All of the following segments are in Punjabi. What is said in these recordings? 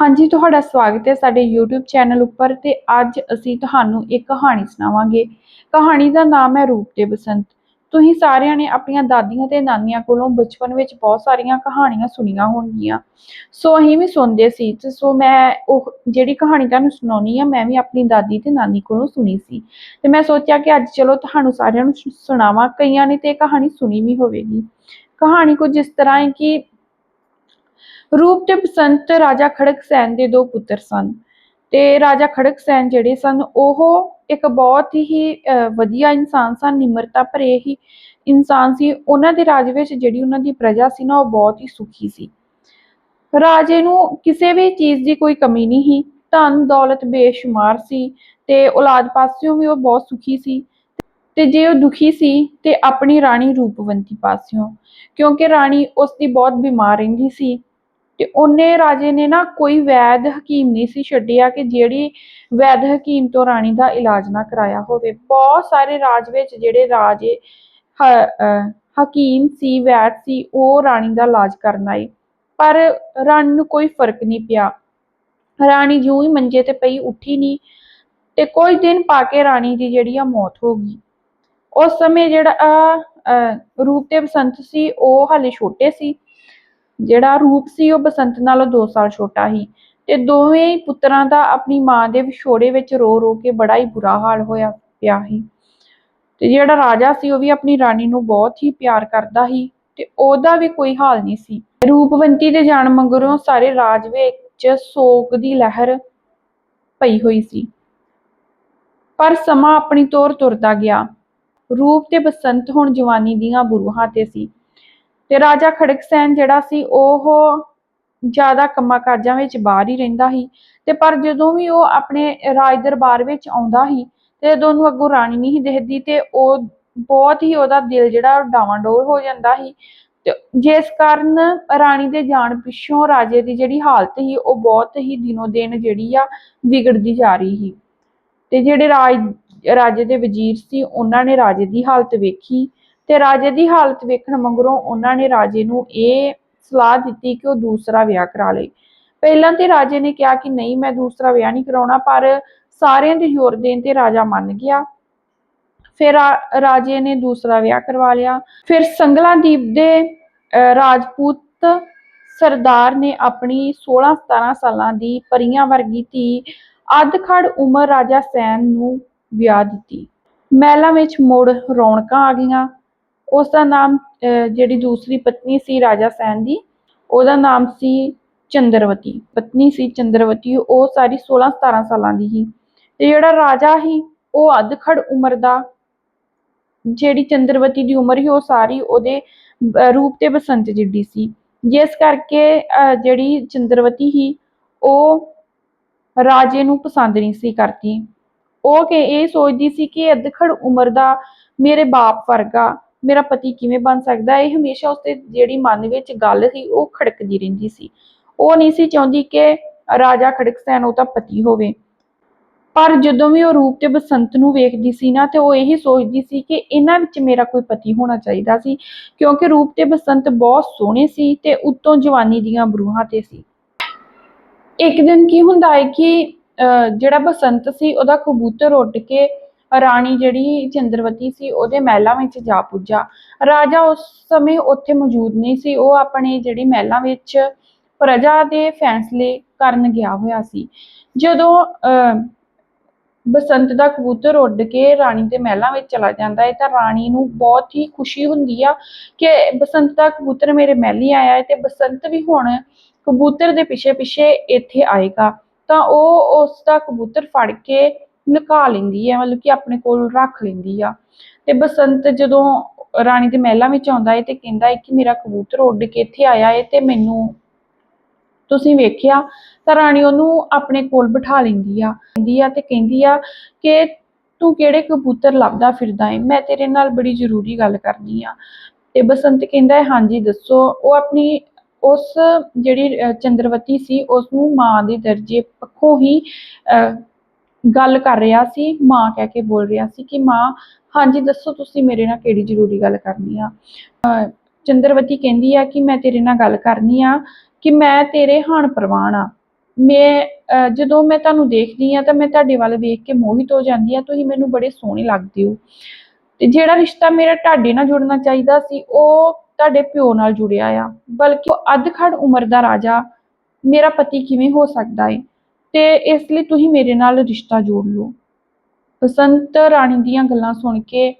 ਹਾਂਜੀ, ਤੁਹਾਡਾ ਸਵਾਗਤ ਹੈ ਸਾਡੇ YouTube ਚੈਨਲ ਉੱਪਰ ਤੇ ਅੱਜ ਅਸੀਂ ਤੁਹਾਨੂੰ ਇੱਕ ਕਹਾਣੀ ਸੁਣਾਵਾਂਗੇ। ਕਹਾਣੀ ਦਾ ਨਾਮ ਹੈ ਰੂਪ ਤੇ ਬਸੰਤ। ਤੁਸੀਂ ਸਾਰਿਆਂ ਨੇ ਆਪਣੀਆਂ ਦਾਦੀਆਂ ਤੇ ਨਾਨੀਆਂ ਕੋਲੋਂ ਬਚਪਨ ਵਿੱਚ ਬਹੁਤ ਸਾਰੀਆਂ ਕਹਾਣੀਆਂ ਸੁਣੀਆਂ ਹੋਣਗੀਆਂ। ਸੋ ਅਸੀਂ ਵੀ ਸੁਣਦੇ ਸੀ ਤੇ ਸੋ ਮੈਂ ਉਹ ਜਿਹੜੀ ਕਹਾਣੀ ਤੁਹਾਨੂੰ ਸੁਣਾਉਣੀ ਆ, ਮੈਂ ਵੀ ਆਪਣੀ ਦਾਦੀ ਤੇ ਨਾਨੀ ਕੋਲੋਂ ਸੁਣੀ ਸੀ। ਤੇ ਮੈਂ ਸੋਚਿਆ ਕਿ ਅੱਜ ਚਲੋ ਤੁਹਾਨੂੰ ਸਾਰਿਆਂ ਨੂੰ ਸੁ- ਸੁਣਾਵਾਂ, ਕਈਆਂ ਨੇ ਤੇ ਇਹ ਕਹਾਣੀ ਸੁਣੀ ਵੀ ਹੋਵੇਗੀ। ਕਹਾਣੀ ਕੁਝ ਇਸ ਤਰ੍ਹਾਂ ਹੈ ਕਿ ਰੂਪ ਤੇ ਬਸੰਤ ਰਾਜਾ ਖੜਕ ਸੈਨ ਦੇ ਦੋ ਪੁੱਤਰ ਸਨ ਤੇ ਰਾਜਾ ਖੜਕ ਸੈਨ ਜਿਹੜੇ ਸਨ, ਉਹ ਇੱਕ ਬਹੁਤ ਹੀ ਵਧੀਆ ਇਨਸਾਨ ਸਨ, ਨਿਮਰਤਾ ਭਰੇ ਹੀ ਇਨਸਾਨ ਸੀ। ਉਹਨਾਂ ਦੇ ਰਾਜ ਵਿੱਚ ਜਿਹੜੀ ਉਹਨਾਂ ਦੀ ਪ੍ਰਜਾ ਸੀ ਨਾ, ਉਹ ਬਹੁਤ ਹੀ ਸੁਖੀ ਸੀ। ਰਾਜੇ ਨੂੰ ਕਿਸੇ ਵੀ ਚੀਜ਼ ਦੀ ਕੋਈ ਕਮੀ ਨਹੀਂ ਸੀ। ਧਨ, ਦੌਲਤ, ਬੇਸ਼ੁਮਾਰ ਸੀ ਤੇ ਔਲਾਦ ਪਾਸਿਓਂ ਵੀ ਉਹ ਬਹੁਤ ਸੁਖੀ ਸੀ ਤੇ ਜੇ ਉਹ ਦੁਖੀ ਸੀ ਤੇ ਆਪਣੀ ਰਾਣੀ ਰੂਪਵੰਤੀ ਪਾਸਿਓਂ ਕਿਉਂਕਿ ਰਾਣੀ ਉਸ ਦੀ ਬਹੁਤ ਬਿਮਾਰ ਰਹਿੰਦੀ ਸੀ। ਤੇ ਉਹਨੇ ਰਾਜੇ ਨੇ ਨਾ ਕੋਈ ਵੈਦ ਹਕੀਮ ਨਹੀਂ ਸੀ ਛੱਡਿਆ ਕਿ ਜਿਹੜੀ ਵੈਦ ਹਕੀਮ ਤੋਂ ਰਾਣੀ ਦਾ ਇਲਾਜ ਨਾ ਕਰਾਇਆ ਹੋਵੇ। ਬਹੁਤ ਸਾਰੇ ਰਾਜ ਵਿੱਚ ਜਿਹੜੇ ਰਾਜੇ ਹਕੀਮ ਸੀ, ਵੈਦ ਸੀ, ਉਹ ਰਾਣੀ ਦਾ ਇਲਾਜ ਕਰਨ ਆਏ। ਪਰ ਰਾਣੀ ਨੂੰ ਕੋਈ ਫ਼ਰਕ ਨਹੀਂ ਪਿਆ। ਰਾਣੀ ਜਿਉਂ ਹੀ ਮੰਜੇ ਤੇ ਪਈ ਉੱਠੀ ਨਹੀਂ ਤੇ ਕੁਝ ਦਿਨ ਪਾ ਕੇ ਰਾਣੀ ਦੀ ਜਿਹੜੀ ਆ ਮੌਤ ਹੋ ਗਈ। ਉਸ ਸਮੇਂ ਜਿਹੜਾ ਰੂਪ ਤੇ ਬਸੰਤ ਸੀ, ਉਹ ਹਾਲੇ ਛੋਟੇ ਸੀ। ਜਿਹੜਾ ਰੂਪ ਸੀ ਉਹ ਬਸੰਤ ਨਾਲੋਂ 2 ਸਾਲ ਛੋਟਾ ਸੀ ਤੇ ਦੋਵੇਂ ਪੁੱਤਰਾਂ ਦਾ ਆਪਣੀ ਮਾਂ ਦੇ ਵਿਛੋੜੇ ਵਿੱਚ ਰੋ ਰੋ ਕੇ ਬੜਾ ਹੀ ਬੁਰਾ ਹਾਲ ਹੋਇਆ ਪਿਆ ਸੀ। ਤੇ ਜਿਹੜਾ ਰਾਜਾ ਸੀ ਉਹ ਵੀ ਆਪਣੀ ਰਾਣੀ ਨੂੰ ਬਹੁਤ ਹੀ ਪਿਆਰ ਕਰਦਾ ਸੀ ਤੇ ਉਹਦਾ ਵੀ ਕੋਈ ਹਾਲ ਨਹੀਂ ਸੀ। ਰੂਪਵੰਤੀ ਦੇ ਜਾਣ ਮਗਰੋਂ ਸਾਰੇ ਰਾਜ ਵਿੱਚ ਸੋਗ ਦੀ ਲਹਿਰ ਪਈ ਹੋਈ ਸੀ। ਪਰ ਸਮਾਂ ਆਪਣੀ ਤੋਰ ਤੁਰਦਾ ਗਿਆ। ਰੂਪ ਤੇ ਬਸੰਤ ਹੁਣ ਜਵਾਨੀ ਦੀਆਂ ਬੁਰੂਹਾਂ ਤੇ ਸੀ। ਤੇ ਰਾਜਾ ਖੜਕਸੈਨ ਜਿਹੜਾ ਸੀ, ਉਹ ਜ਼ਿਆਦਾ ਕੰਮਾਂ ਕਾਜਾਂ ਵਿੱਚ ਬਾਹਰ ਹੀ ਰਹਿੰਦਾ ਸੀ ਤੇ ਪਰ ਜਦੋਂ ਵੀ ਉਹ ਆਪਣੇ ਰਾਜ ਦਰਬਾਰ ਵਿੱਚ ਆਉਂਦਾ ਸੀ ਤੇ ਜਦੋਂ ਉਹਨੂੰ ਅੱਗੋਂ ਰਾਣੀ ਨਹੀਂ ਸੀ ਦਿਖਦੀ ਤੇ ਉਹ ਬਹੁਤ ਹੀ ਉਹਦਾ ਦਿਲ ਜਿਹੜਾ ਉਹ ਡਾਵਾਂਡੋਲ ਹੋ ਜਾਂਦਾ ਸੀ ਤੇ ਜਿਸ ਕਾਰਨ ਰਾਣੀ ਦੇ ਜਾਣ ਪਿੱਛੋਂ ਰਾਜੇ ਦੀ ਜਿਹੜੀ ਹਾਲਤ ਸੀ, ਉਹ ਬਹੁਤ ਹੀ ਦਿਨੋ ਦਿਨ ਜਿਹੜੀ ਆ ਵਿਗੜਦੀ ਜਾ ਰਹੀ ਸੀ ਤੇ ਜਿਹੜੇ ਰਾਜ, ਰਾਜੇ ਦੇ ਵਜ਼ੀਰ ਸੀ, ਉਹਨਾਂ ਨੇ ਰਾਜੇ ਦੀ ਹਾਲਤ ਵੇਖੀ ਤੇ ਰਾਜੇ ਦੀ ਹਾਲਤ ਵੇਖਣ ਮਗਰੋਂ ਉਹਨਾਂ ਨੇ ਰਾਜੇ ਨੂੰ ਇਹ ਸਲਾਹ ਦਿੱਤੀ ਕਿ ਉਹ ਦੂਸਰਾ ਵਿਆਹ ਕਰਾ ਲੇ ਪਹਿਲਾਂ ਤੇ ਰਾਜੇ ਨੇ ਕਿਹਾ ਕਿ ਨਹੀਂ, ਮੈਂ ਦੂਸਰਾ ਵਿਆਹ ਨਹੀਂ ਕਰਾਉਣਾ, ਪਰ ਸਾਰਿਆਂ ਦੇ ਜ਼ੋਰ ਦੇਣ ਤੇ ਰਾਜਾ ਮੰਨ ਗਿਆ। ਫਿਰ ਰਾਜੇ ਨੇ ਦੂਸਰਾ ਵਿਆਹ ਕਰਵਾ ਲਿਆ। ਫਿਰ ਸੰਗਲਾਦੀਪ ਦੇ ਰਾਜਪੂਤ ਸਰਦਾਰ ਨੇ ਆਪਣੀ 16-17 ਸਾਲਾਂ ਦੀ ਪਰੀਆਂ ਵਰਗੀ ਧੀ ਅੱਧਖੜ ਉਮਰ ਰਾਜਾ ਸੈਨ ਨੂੰ ਵਿਆਹ ਦਿੱਤੀ। ਮਹਿਲਾਂ ਵਿੱਚ ਮੁੜ ਰੌਣਕਾਂ ਆ ਗਈਆਂ। ਉਸ ਦਾ ਨਾਮ ਜਿਹੜੀ ਦੂਸਰੀ ਪਤਨੀ ਸੀ ਰਾਜਾ ਸੈਨ ਦੀ, ਉਹਦਾ ਨਾਮ ਸੀ ਚੰਦਰਵਤੀ। ਪਤਨੀ ਸੀ ਚੰਦਰਵਤੀ, ਉਹ ਸਾਰੀ 16-17 ਸਾਲਾਂ ਦੀ ਸੀ। ਤੇ ਜਿਹੜਾ ਰਾਜਾ ਸੀ, ਉਹ ਅੱਧਖੜ ਉਮਰ ਦਾ, ਜਿਹੜੀ ਚੰਦਰਵਤੀ ਦੀ ਉਮਰ ਸੀ, ਉਹ ਸਾਰੀ ਉਹਦੇ ਰੂਪ ਤੇ ਬਸੰਤ ਜਿੱਡੀ ਸੀ। ਜਿਸ ਕਰਕੇ ਜਿਹੜੀ ਚੰਦਰਵਤੀ ਸੀ, ਉਹ ਰਾਜੇ ਨੂੰ ਪਸੰਦ ਨਹੀਂ ਸੀ ਕਰਦੀ। ਉਹ ਕਿ ਇਹ ਸੋਚਦੀ ਸੀ ਕਿ ਅਧਖੜ ਉਮਰ ਦਾ ਮੇਰੇ ਬਾਪ ਵਰਗਾ ਮੇਰਾ ਪਤੀ ਕਿਵੇਂ ਬਣ ਸਕਦਾ ਇਹ ਹਮੇਸ਼ਾ ਉਸਦੇ ਜਿਹੜੀ ਮਨ ਵਿੱਚ ਗੱਲ ਸੀ ਉਹ ਖੜਕਦੀ ਰਹਿੰਦੀ ਸੀ। ਉਹ ਨਹੀਂ ਸੀ ਚਾਹੁੰਦੀ ਕਿ ਰਾਜਾ ਖੜਕਸੈਨ ਉਹਦਾ ਪਤੀ ਹੋਵੇ। ਪਰ ਜਦੋਂ ਵੀ ਉਹ ਰੂਪ ਤੇ ਬਸੰਤ ਨੂੰ ਵੇਖਦੀ ਸੀ ਨਾ ਤੇ ਉਹ ਇਹੀ ਸੋਚਦੀ ਸੀ ਕਿ ਇਹਨਾਂ ਵਿੱਚ ਮੇਰਾ ਕੋਈ ਪਤੀ ਹੋਣਾ ਚਾਹੀਦਾ ਸੀ ਕਿਉਂਕਿ ਰੂਪ ਤੇ ਬਸੰਤ ਬਹੁਤ ਸੋਹਣੇ ਸੀ ਤੇ ਉੱਤੋਂ ਜਵਾਨੀ ਦੀਆਂ ਬਰੂਹਾਂ ਤੇ ਸੀ। ਇੱਕ ਦਿਨ ਕੀ ਹੁੰਦਾ ਹੈ ਕਿ ਅਹ, ਜਿਹੜਾ ਬਸੰਤ ਸੀ ਉਹਦਾ ਕਬੂਤਰ ਉੱਡ ਕੇ ਰਾਣੀ ਜਿਹੜੀ ਚੰਦਰਵਤੀ ਸੀ ਉਹਦੇ ਮਹਿਲਾਂ ਵਿੱਚ ਜਾ ਪੁੱਜਾ। ਰਾਜਾ ਉਸ ਸਮੇਂ ਉੱਥੇ ਮੌਜੂਦ ਨਹੀਂ ਸੀ। ਉਹ ਆਪਣੇ ਜਿਹੜੀ ਮਹਿਲਾਂ ਵਿੱਚ ਪ੍ਰਜਾ ਦੇ ਫੈਸਲੇ ਕਰਨ ਗਿਆ ਹੋਇਆ ਸੀ। ਜਦੋਂ ਅਹ, ਬਸੰਤ ਦਾ ਕਬੂਤਰ ਉੱਡ ਕੇ ਰਾਣੀ ਦੇ ਮਹਿਲਾਂ ਵਿੱਚ ਚਲਾ ਜਾਂਦਾ ਹੈ ਤਾਂ ਰਾਣੀ ਨੂੰ ਬਹੁਤ ਹੀ ਖੁਸ਼ੀ ਹੁੰਦੀ ਆ ਕਿ ਬਸੰਤ ਦਾ ਕਬੂਤਰ ਮੇਰੇ ਮਹਿਲੀ ਆਇਆ ਹੈ ਤੇ ਬਸੰਤ ਵੀ ਹੁਣ ਕਬੂਤਰ ਦੇ ਪਿੱਛੇ ਪਿੱਛੇ ਇੱਥੇ ਆਏਗਾ। ਤਾਂ ਉਹ ਉਸ ਦਾ ਕਬੂਤਰ ਫੜ ਕੇ ਲੁਕਾ ਲੈਂਦੀ ਹੈ ਮਤਲਬ ਕਿ ਆਪਣੇ ਕੋਲ ਰੱਖ ਲੈਂਦੀ ਆ। ਤੇ ਬਸੰਤ ਜਦੋਂ ਰਾਣੀ ਦੇ ਮਹਿਲਾਂ ਵਿੱਚ ਆਉਂਦਾ ਹੈ ਤੇ ਕਹਿੰਦਾ ਹੈ ਕਿ ਮੇਰਾ ਕਬੂਤਰ ਉੱਡ ਕੇ ਇੱਥੇ ਆਇਆ ਹੈ ਤੇ ਮੈਨੂੰ ਤੁਸੀਂ ਵੇਖਿਆ ਤਾਂ ਰਾਣੀ ਉਹਨੂੰ ਆਪਣੇ ਕੋਲ ਬਿਠਾ ਲੈਂਦੀ ਆ ਕਹਿੰਦੀ ਆ ਤੇ ਕਹਿੰਦੀ ਆ ਕਿ ਤੂੰ ਕਿਹੜੇ ਕਬੂਤਰ ਲੱਭਦਾ ਫਿਰਦਾ ਹੈ ਮੈਂ ਤੇਰੇ ਨਾਲ ਬੜੀ ਜ਼ਰੂਰੀ ਗੱਲ ਕਰਨੀ ਆ। ਤੇ ਬਸੰਤ ਕਹਿੰਦਾ ਹੈ ਹਾਂਜੀ ਦੱਸੋ। ਉਹ ਆਪਣੀ ਉਸ ਜਿਹੜੀ ਚੰਦਰਵਤੀ ਸੀ ਉਸ ਨੂੰ ਮਾਂ ਦੇ ਦਰਜੇ ਪੱਖੋਂ ਹੀ ਅਹ, ਗੱਲ ਕਰ ਰਿਹਾ ਸੀ, ਮਾਂ ਕਹਿ ਕੇ ਬੋਲ ਰਿਹਾ ਸੀ ਕਿ ਮਾਂ, ਹਾਂਜੀ ਦੱਸੋ ਤੁਸੀਂ ਮੇਰੇ ਨਾਲ ਕਿਹੜੀ ਜ਼ਰੂਰੀ ਗੱਲ ਕਰਨੀ ਆ? ਚੰਦਰਵਤੀ ਕਹਿੰਦੀ ਆ ਕਿ ਮੈਂ ਤੇਰੇ ਨਾਲ ਗੱਲ ਕਰਨੀ ਆ ਕਿ ਮੈਂ ਤੇਰੇ ਹਾਣ ਪ੍ਰਵਾਨ ਆ। ਮੈਂ ਜਦੋਂ ਮੈਂ ਤੁਹਾਨੂੰ ਦੇਖਦੀ ਆ ਤਾਂ ਮੈਂ ਤੁਹਾਡੇ ਵੱਲ ਵੇਖ ਕੇ ਮੋਹਿਤ ਹੋ ਜਾਂਦੀ ਆ, ਤੁਸੀਂ ਮੈਨੂੰ ਬੜੇ ਸੋਹਣੇ ਲੱਗਦੇ ਹੋ। ਤੇ ਜਿਹੜਾ ਰਿਸ਼ਤਾ ਮੇਰਾ ਤੁਹਾਡੇ ਨਾਲ ਜੁੜਨਾ ਚਾਹੀਦਾ ਸੀ, ਉਹ ਤੁਹਾਡੇ ਪਿਓ ਨਾਲ ਜੁੜਿਆ ਆ। ਬਲਕਿ ਉਹ ਅੱਧਖੜ ਉਮਰ ਦਾ ਰਾਜਾ, ਮੇਰਾ ਪਤੀ ਕਿਵੇਂ ਹੋ ਸਕਦਾ ਹੈ ਤੇ ਇਸ ਲਈ ਤੁਸੀਂ ਮੇਰੇ ਨਾਲ ਰਿਸ਼ਤਾ ਜੋੜ ਲਓ। ਬਸੰਤ ਰਾਣੀ ਦੀਆਂ ਗੱਲਾਂ ਸੁਣ ਕੇ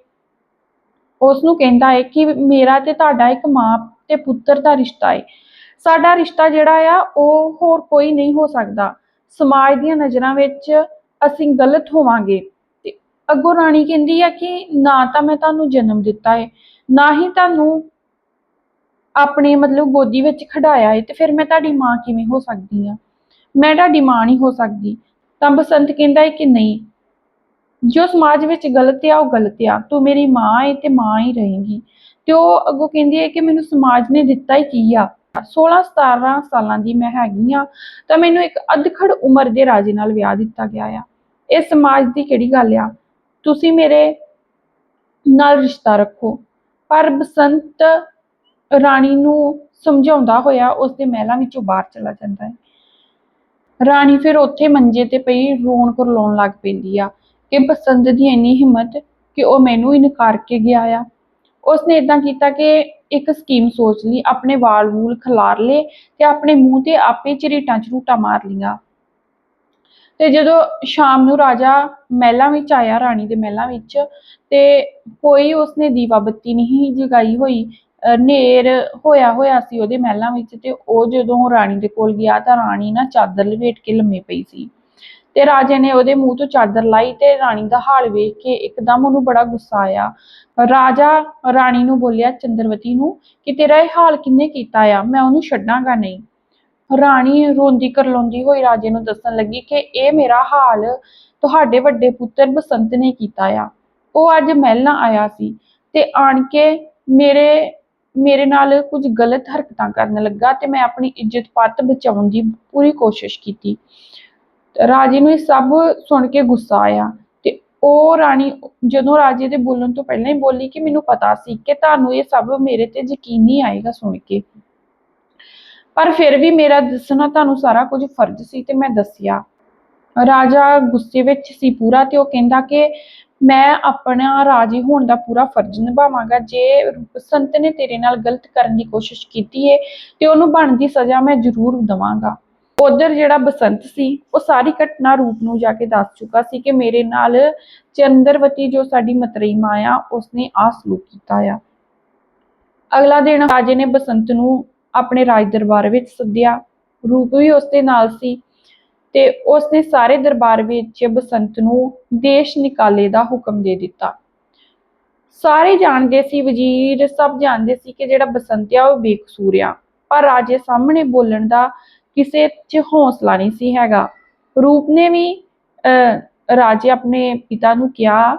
ਉਸ ਨੂੰ ਕਹਿੰਦਾ ਹੈ ਕਿ ਮੇਰਾ ਤੇ ਤੁਹਾਡਾ ਇੱਕ ਮਾਂ ਤੇ ਪੁੱਤਰ ਦਾ ਰਿਸ਼ਤਾ ਹੈ। ਸਾਡਾ ਰਿਸ਼ਤਾ ਜਿਹੜਾ ਆ, ਉਹ ਹੋਰ ਕੋਈ ਨਹੀਂ ਹੋ ਸਕਦਾ। ਸਮਾਜ ਦੀਆਂ ਨਜ਼ਰਾਂ ਵਿੱਚ ਅਸੀਂ ਗਲਤ ਹੋਵਾਂਗੇ। ਤੇ ਅੱਗੋਂ ਰਾਣੀ ਕਹਿੰਦੀ ਆ ਕਿ ਨਾ ਤਾਂ ਮੈਂ ਤੁਹਾਨੂੰ ਜਨਮ ਦਿੱਤਾ ਹੈ ਨਾ ਹੀ ਤੁਹਾਨੂੰ ਆਪਣੇ ਮਤਲਬ ਗੋਦੀ ਵਿੱਚ ਖੜਾਇਆ ਹੈ ਤੇ ਫਿਰ ਮੈਂ ਤੁਹਾਡੀ ਮਾਂ ਕਿਵੇਂ ਹੋ ਸਕਦੀ ਆ? ਮੈਂ ਤੁਹਾਡੀ ਮਾਂ ਨਹੀਂ ਹੋ ਸਕਦੀ। ਤਾਂ ਬਸੰਤ ਕਹਿੰਦਾ ਹੈ ਕਿ ਨਹੀਂ। ਜੋ ਸਮਾਜ ਵਿੱਚ ਗਲਤ ਆ, ਉਹ ਗਲਤ ਆ। ਤੂੰ ਮੇਰੀ ਮਾਂ ਹੈ ਤੇ ਮਾਂ ਹੀ ਰਹੇਗੀ। ਤੇ ਉਹ ਅੱਗੋਂ ਕਹਿੰਦੀ ਹੈ ਕਿ ਮੈਨੂੰ ਸਮਾਜ ਨੇ ਦਿੱਤਾ ਹੀ ਕੀ ਆ? 16 17 ਸਾਲਾਂ ਦੀ ਮੈਂ ਹੈਗੀ ਆ, ਤਾਂ ਮੈਨੂੰ ਇੱਕ ਅਧਖੜ ਉਮਰ ਦੇ ਰਾਜੇ ਨਾਲ ਵਿਆਹ ਦਿੱਤਾ ਗਿਆ ਆ। ਇਹ ਸਮਾਜ ਦੀ ਕਿਹੜੀ ਗੱਲ ਆ? ਤੁਸੀਂ ਮੇਰੇ ਨਾਲ ਰਿਸ਼ਤਾ ਰੱਖੋ। ਪਰ ਬਸੰਤ ਰਾਣੀ ਨੂੰ ਸਮਝਾਉਂਦਾ ਹੋਇਆ ਉਸ ਦੇ ਮਹਿਲਾਂ ਵਿੱਚੋਂ ਬਾਹਰ ਚਲਾ ਜਾਂਦਾ ਹੈ। ਰਾਣੀ ਫਿਰ ਉੱਥੇ ਮੰਜੇ ਤੇ ਪਈ ਰੋਣ ਕਰਲਾਉਣ ਲੱਗ ਪੈਂਦੀ ਆ। ਕਿ ਬਸੰਤ ਦੀ ਇੰਨੀ ਹਿੰਮਤ ਕਿ ਉਹ ਮੈਨੂੰ ਇਨਕਾਰ ਕੇ ਗਿਆ ਆ। ਉਸਨੇ ਇਦਾਂ ਕੀਤਾ ਕਿ ਇੱਕ ਸਕੀਮ ਸੋਚ ਲਈ, ਆਪਣੇ ਵਾਲ ਵੂਲ ਖਿਲਾਰ ਲਏ ਤੇ ਆਪਣੇ ਮੂੰਹ ਤੇ ਆਪੇ ਝਰੀਟਾਂ ਝਰੂਟਾਂ ਮਾਰ ਲੀਆਂ ਤੇ ਜਦੋਂ ਸ਼ਾਮ ਨੂੰ ਰਾਜਾ ਮਹਿਲਾਂ ਵਿੱਚ ਆਇਆ, ਰਾਣੀ ਦੇ ਮਹਿਲਾਂ ਵਿੱਚ, ਤੇ ਕੋਈ ਉਸਨੇ ਦੀਵਾ ਬੱਤੀ ਨਹੀਂ ਜਗਾਈ ਹੋਈ ਅਹ ਹੋਇਆ ਹੋਇਆ ਸੀ ਉਹਦੇ ਮਹਿਲਾਂ ਵਿੱਚ ਤੇ ਉਹ ਜਦੋਂ ਰਾਣੀ ਦੇ ਕੋਲ ਗਿਆ ਤਾਂ ਰਾਣੀ ਨਾ ਚਾਦਰ ਲਪੇਟ ਕੇ ਲੰਮੇ ਪਈ ਸੀ। ਤੇ ਰਾਜੇ ਨੇ ਉਹਦੇ ਮੂੰਹ ਤੋਂ ਚਾਦਰ ਲਾਈ ਤੇ ਰਾਣੀ ਦਾ ਹਾਲ ਵੇਖ ਕੇ ਇੱਕਦਮ ਉਹਨੂੰ ਬੜਾ ਗੁੱਸਾ ਆਇਆ। ਰਾਜਾ ਰਾਣੀ ਨੂੰ ਬੋਲਿਆ, ਚੰਦਰਵਤੀ ਨੂੰ, ਕਿ ਤੇਰਾ ਇਹ ਹਾਲ ਕਿੰਨੇ ਕੀਤਾ ਆ? ਮੈਂ ਉਹਨੂੰ ਛੱਡਾਂਗਾ ਨਹੀਂ। ਰਾਣੀ ਰੋਂਦੀ ਕਰਲਾਉਂਦੀ ਹੋਈ ਰਾਜੇ ਨੂੰ ਦੱਸਣ ਲੱਗੀ ਕਿ ਇਹ ਮੇਰਾ ਹਾਲ ਤੁਹਾਡੇ ਵੱਡੇ ਪੁੱਤਰ ਬਸੰਤ ਨੇ ਕੀਤਾ ਆ। ਉਹ ਅੱਜ ਮਹਿਲਾਂ ਆਇਆ ਸੀ ਤੇ ਆਣ ਕੇ ਮੇਰੇ ਮੇਰੇ ਨਾਲ ਕੁਝ ਗਲਤ ਹਰਕਤਾਂ ਕਰਨ ਲੱਗਾ ਤੇ ਮੈਂ ਆਪਣੀ ਇੱਜ਼ਤ ਪੱਤ ਬਚਾਉਣ ਦੀ ਪੂਰੀ ਕੋਸ਼ਿਸ਼ ਕੀਤੀ। ਰਾਜੇ ਨੂੰ ਇਹ ਸਭ ਸੁਣ ਕੇ ਗੁੱਸਾ ਆਇਆ ਤੇ ਉਹ ਰਾਣੀ ਜਦੋਂ ਰਾਜੇ ਦੇ ਬੋਲਣ ਤੋਂ ਪਹਿਲਾਂ ਹੀ ਬੋਲੀ ਕਿ ਮੈਨੂੰ ਪਤਾ ਸੀ ਕਿ ਤੁਹਾਨੂੰ ਇਹ ਸਭ ਮੇਰੇ ਤੇ ਯਕੀਨ ਨਹੀਂ ਆਏਗਾ ਸੁਣ ਕੇ। ਪਰ ਫਿਰ ਵੀ ਮੇਰਾ ਦੱਸਣਾ ਤੁਹਾਨੂੰ ਸਾਰਾ ਕੁਝ ਫਰਜ਼ ਸੀ ਤੇ ਮੈਂ ਦੱਸਿਆ। ਰਾਜਾ ਗੁੱਸੇ ਵਿੱਚ ਸੀ ਪੂਰਾ ਤੇ ਉਹ ਕਹਿੰਦਾ ਕਿ ਮੈਂ ਆਪਣਾ ਰਾਜੀ ਹੋਣ ਦਾ ਪੂਰਾ ਫਰਜ਼ ਨਿਭਾਵਾਂਗਾ। ਜੇ ਬਸੰਤ ਨੇ ਤੇਰੇ ਨਾਲ ਗਲਤ ਕਰਨ ਦੀ ਕੋਸ਼ਿਸ਼ ਕੀਤੀ ਹੈ ਤੇ ਉਹਨੂੰ ਬਣਦੀ ਸਜ਼ਾ ਮੈਂ ਜ਼ਰੂਰ ਦਵਾਂਗਾ। ਉਧਰ ਜਿਹੜਾ ਬਸੰਤ ਸੀ, ਉਹ ਸਾਰੀ ਘਟਨਾ ਰੂਪ ਨੂੰ ਜਾ ਕੇ ਦੱਸ ਚੁੱਕਾ ਸੀ ਕਿ ਮੇਰੇ ਨਾਲ ਚੰਦਰਵਤੀ ਜੋ ਸਾਡੀ ਮਤਰੇਈ ਮਾਂ ਆ ਉਸਨੇ ਆਹ ਸਲੂਕ ਕੀਤਾ ਆ। ਅਗਲਾ ਦਿਨ ਰਾਜੇ ਨੇ ਬਸੰਤ ਨੂੰ ਆਪਣੇ ਰਾਜ ਦਰਬਾਰ ਵਿੱਚ ਸੱਦਿਆ। ਰੂਪ ਵੀ ਉਸਦੇ ਨਾਲ ਸੀ। ਤੇ ਉਸਨੇ ਸਾਰੇ ਦਰਬਾਰ ਵਿੱਚ ਬਸੰਤ ਨੂੰ ਦੇਸ਼ ਨਿਕਾਲੇ ਦਾ ਹੁਕਮ ਦੇ ਦਿੱਤਾ। ਸਾਰੇ ਜਾਣਦੇ ਸੀ ਵਜ਼ੀਰ ਸਭ ਜਾਣਦੇ ਸੀ ਕਿ ਜਿਹੜਾ ਬਸੰਤ ਆ ਉਹ ਬੇਕਸੂਰ ਆ। ਪਰ ਰਾਜੇ ਸਾਹਮਣੇ ਬੋਲਣ ਦਾ ਕਿਸੇ 'ਚ ਹੌਸਲਾ ਨਹੀਂ ਸੀ ਹੈਗਾ। ਰੂਪ ਨੇ ਵੀ ਅਹ, ਰਾਜੇ ਆਪਣੇ ਪਿਤਾ ਨੂੰ ਕਿਹਾ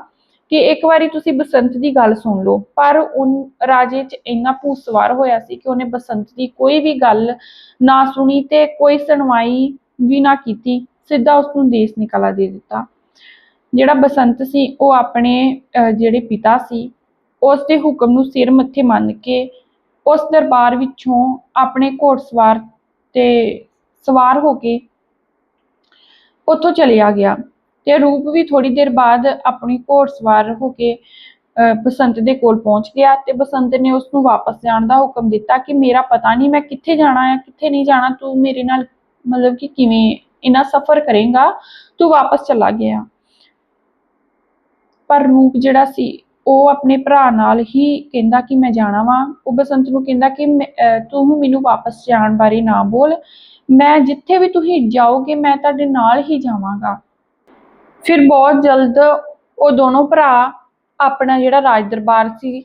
ਕਿ ਇੱਕ ਵਾਰੀ ਤੁਸੀਂ ਬਸੰਤ ਦੀ ਗੱਲ ਸੁਣ ਲਓ। ਪਰ ਉਨ ਰਾਜੇ 'ਚ ਇੰਨਾ ਭੂਸਵਾਰ ਹੋਇਆ ਸੀ ਕਿ ਉਹਨੇ ਬਸੰਤ ਦੀ ਕੋਈ ਵੀ ਗੱਲ ਨਾ ਸੁਣੀ ਤੇ ਕੋਈ ਸੁਣਵਾਈ ਵੀ ਨਾ ਕੀਤੀ ਸਿੱਧਾ ਉਸ ਨੂੰ ਦੇਸ਼ ਨਿਕਾਲਾ ਦੇ ਦਿੱਤਾ। ਜਿਹੜਾ ਬਸੰਤ ਸੀ ਉਹ ਆਪਣੇ ਜਿਹੜੇ ਪਿਤਾ ਸੀ ਉਸ ਦੇ ਹੁਕਮ ਨੂੰ ਸਿਰ ਮੱਥੇ ਮੰਨ ਕੇ ਉਸ ਦਰਬਾਰ ਵਿੱਚੋਂ ਆਪਣੇ ਘੋੜਸਵਾਰ ਤੇ ਸਵਾਰ ਹੋ ਕੇ ਉੱਥੋਂ ਚਲਿਆ ਗਿਆ ਤੇ ਰੂਪ ਵੀ ਥੋੜੀ ਦੇਰ ਬਾਅਦ ਆਪਣੀ ਘੋੜਸਵਾਰ ਹੋ ਕੇ ਅਹ, ਬਸੰਤ ਦੇ ਕੋਲ ਪਹੁੰਚ ਗਿਆ ਤੇ ਬਸੰਤ ਨੇ ਉਸ ਨੂੰ ਵਾਪਸ ਜਾਣ ਦਾ ਹੁਕਮ ਦਿੱਤਾ ਕਿ ਮੇਰਾ ਪਤਾ ਨਹੀਂ ਮੈਂ ਕਿੱਥੇ ਜਾਣਾ ਹੈ ਕਿੱਥੇ ਨਹੀਂ ਜਾਣਾ ਤੂੰ ਮੇਰੇ ਨਾਲ ਮਤਲਬ ਕਿ ਕਿਵੇਂ ਇਨਾ ਸਫ਼ਰ ਕਰੇਗਾ, ਤੂੰ ਵਾਪਸ ਚਲਾ ਗਿਆ। ਪਰ ਰੂਪ ਜਿਹੜਾ ਸੀ, ਉਹ ਆਪਣੇ ਭਰਾ ਨਾਲ ਹੀ ਕਹਿੰਦਾ ਕਿ ਮੈਂ ਜਾਣਾ ਵਾਂ। ਉਹ ਬਸੰਤ ਨੂੰ ਕਹਿੰਦਾ ਕਿ ਤੂੰ ਮੈਨੂੰ ਵਾਪਸ ਜਾਣ ਬਾਰੇ ਨਾ ਬੋਲ। ਮੈਂ ਜਿੱਥੇ ਵੀ ਤੁਸੀਂ ਜਾਓਗੇ, ਮੈਂ ਤੁਹਾਡੇ ਨਾਲ ਹੀ ਜਾਵਾਂਗਾ। ਫਿਰ ਬਹੁਤ ਜਲਦ ਉਹ ਦੋਨੋਂ ਭਰਾ ਆਪਣਾ ਜਿਹੜਾ ਰਾਜ ਦਰਬਾਰ ਸੀ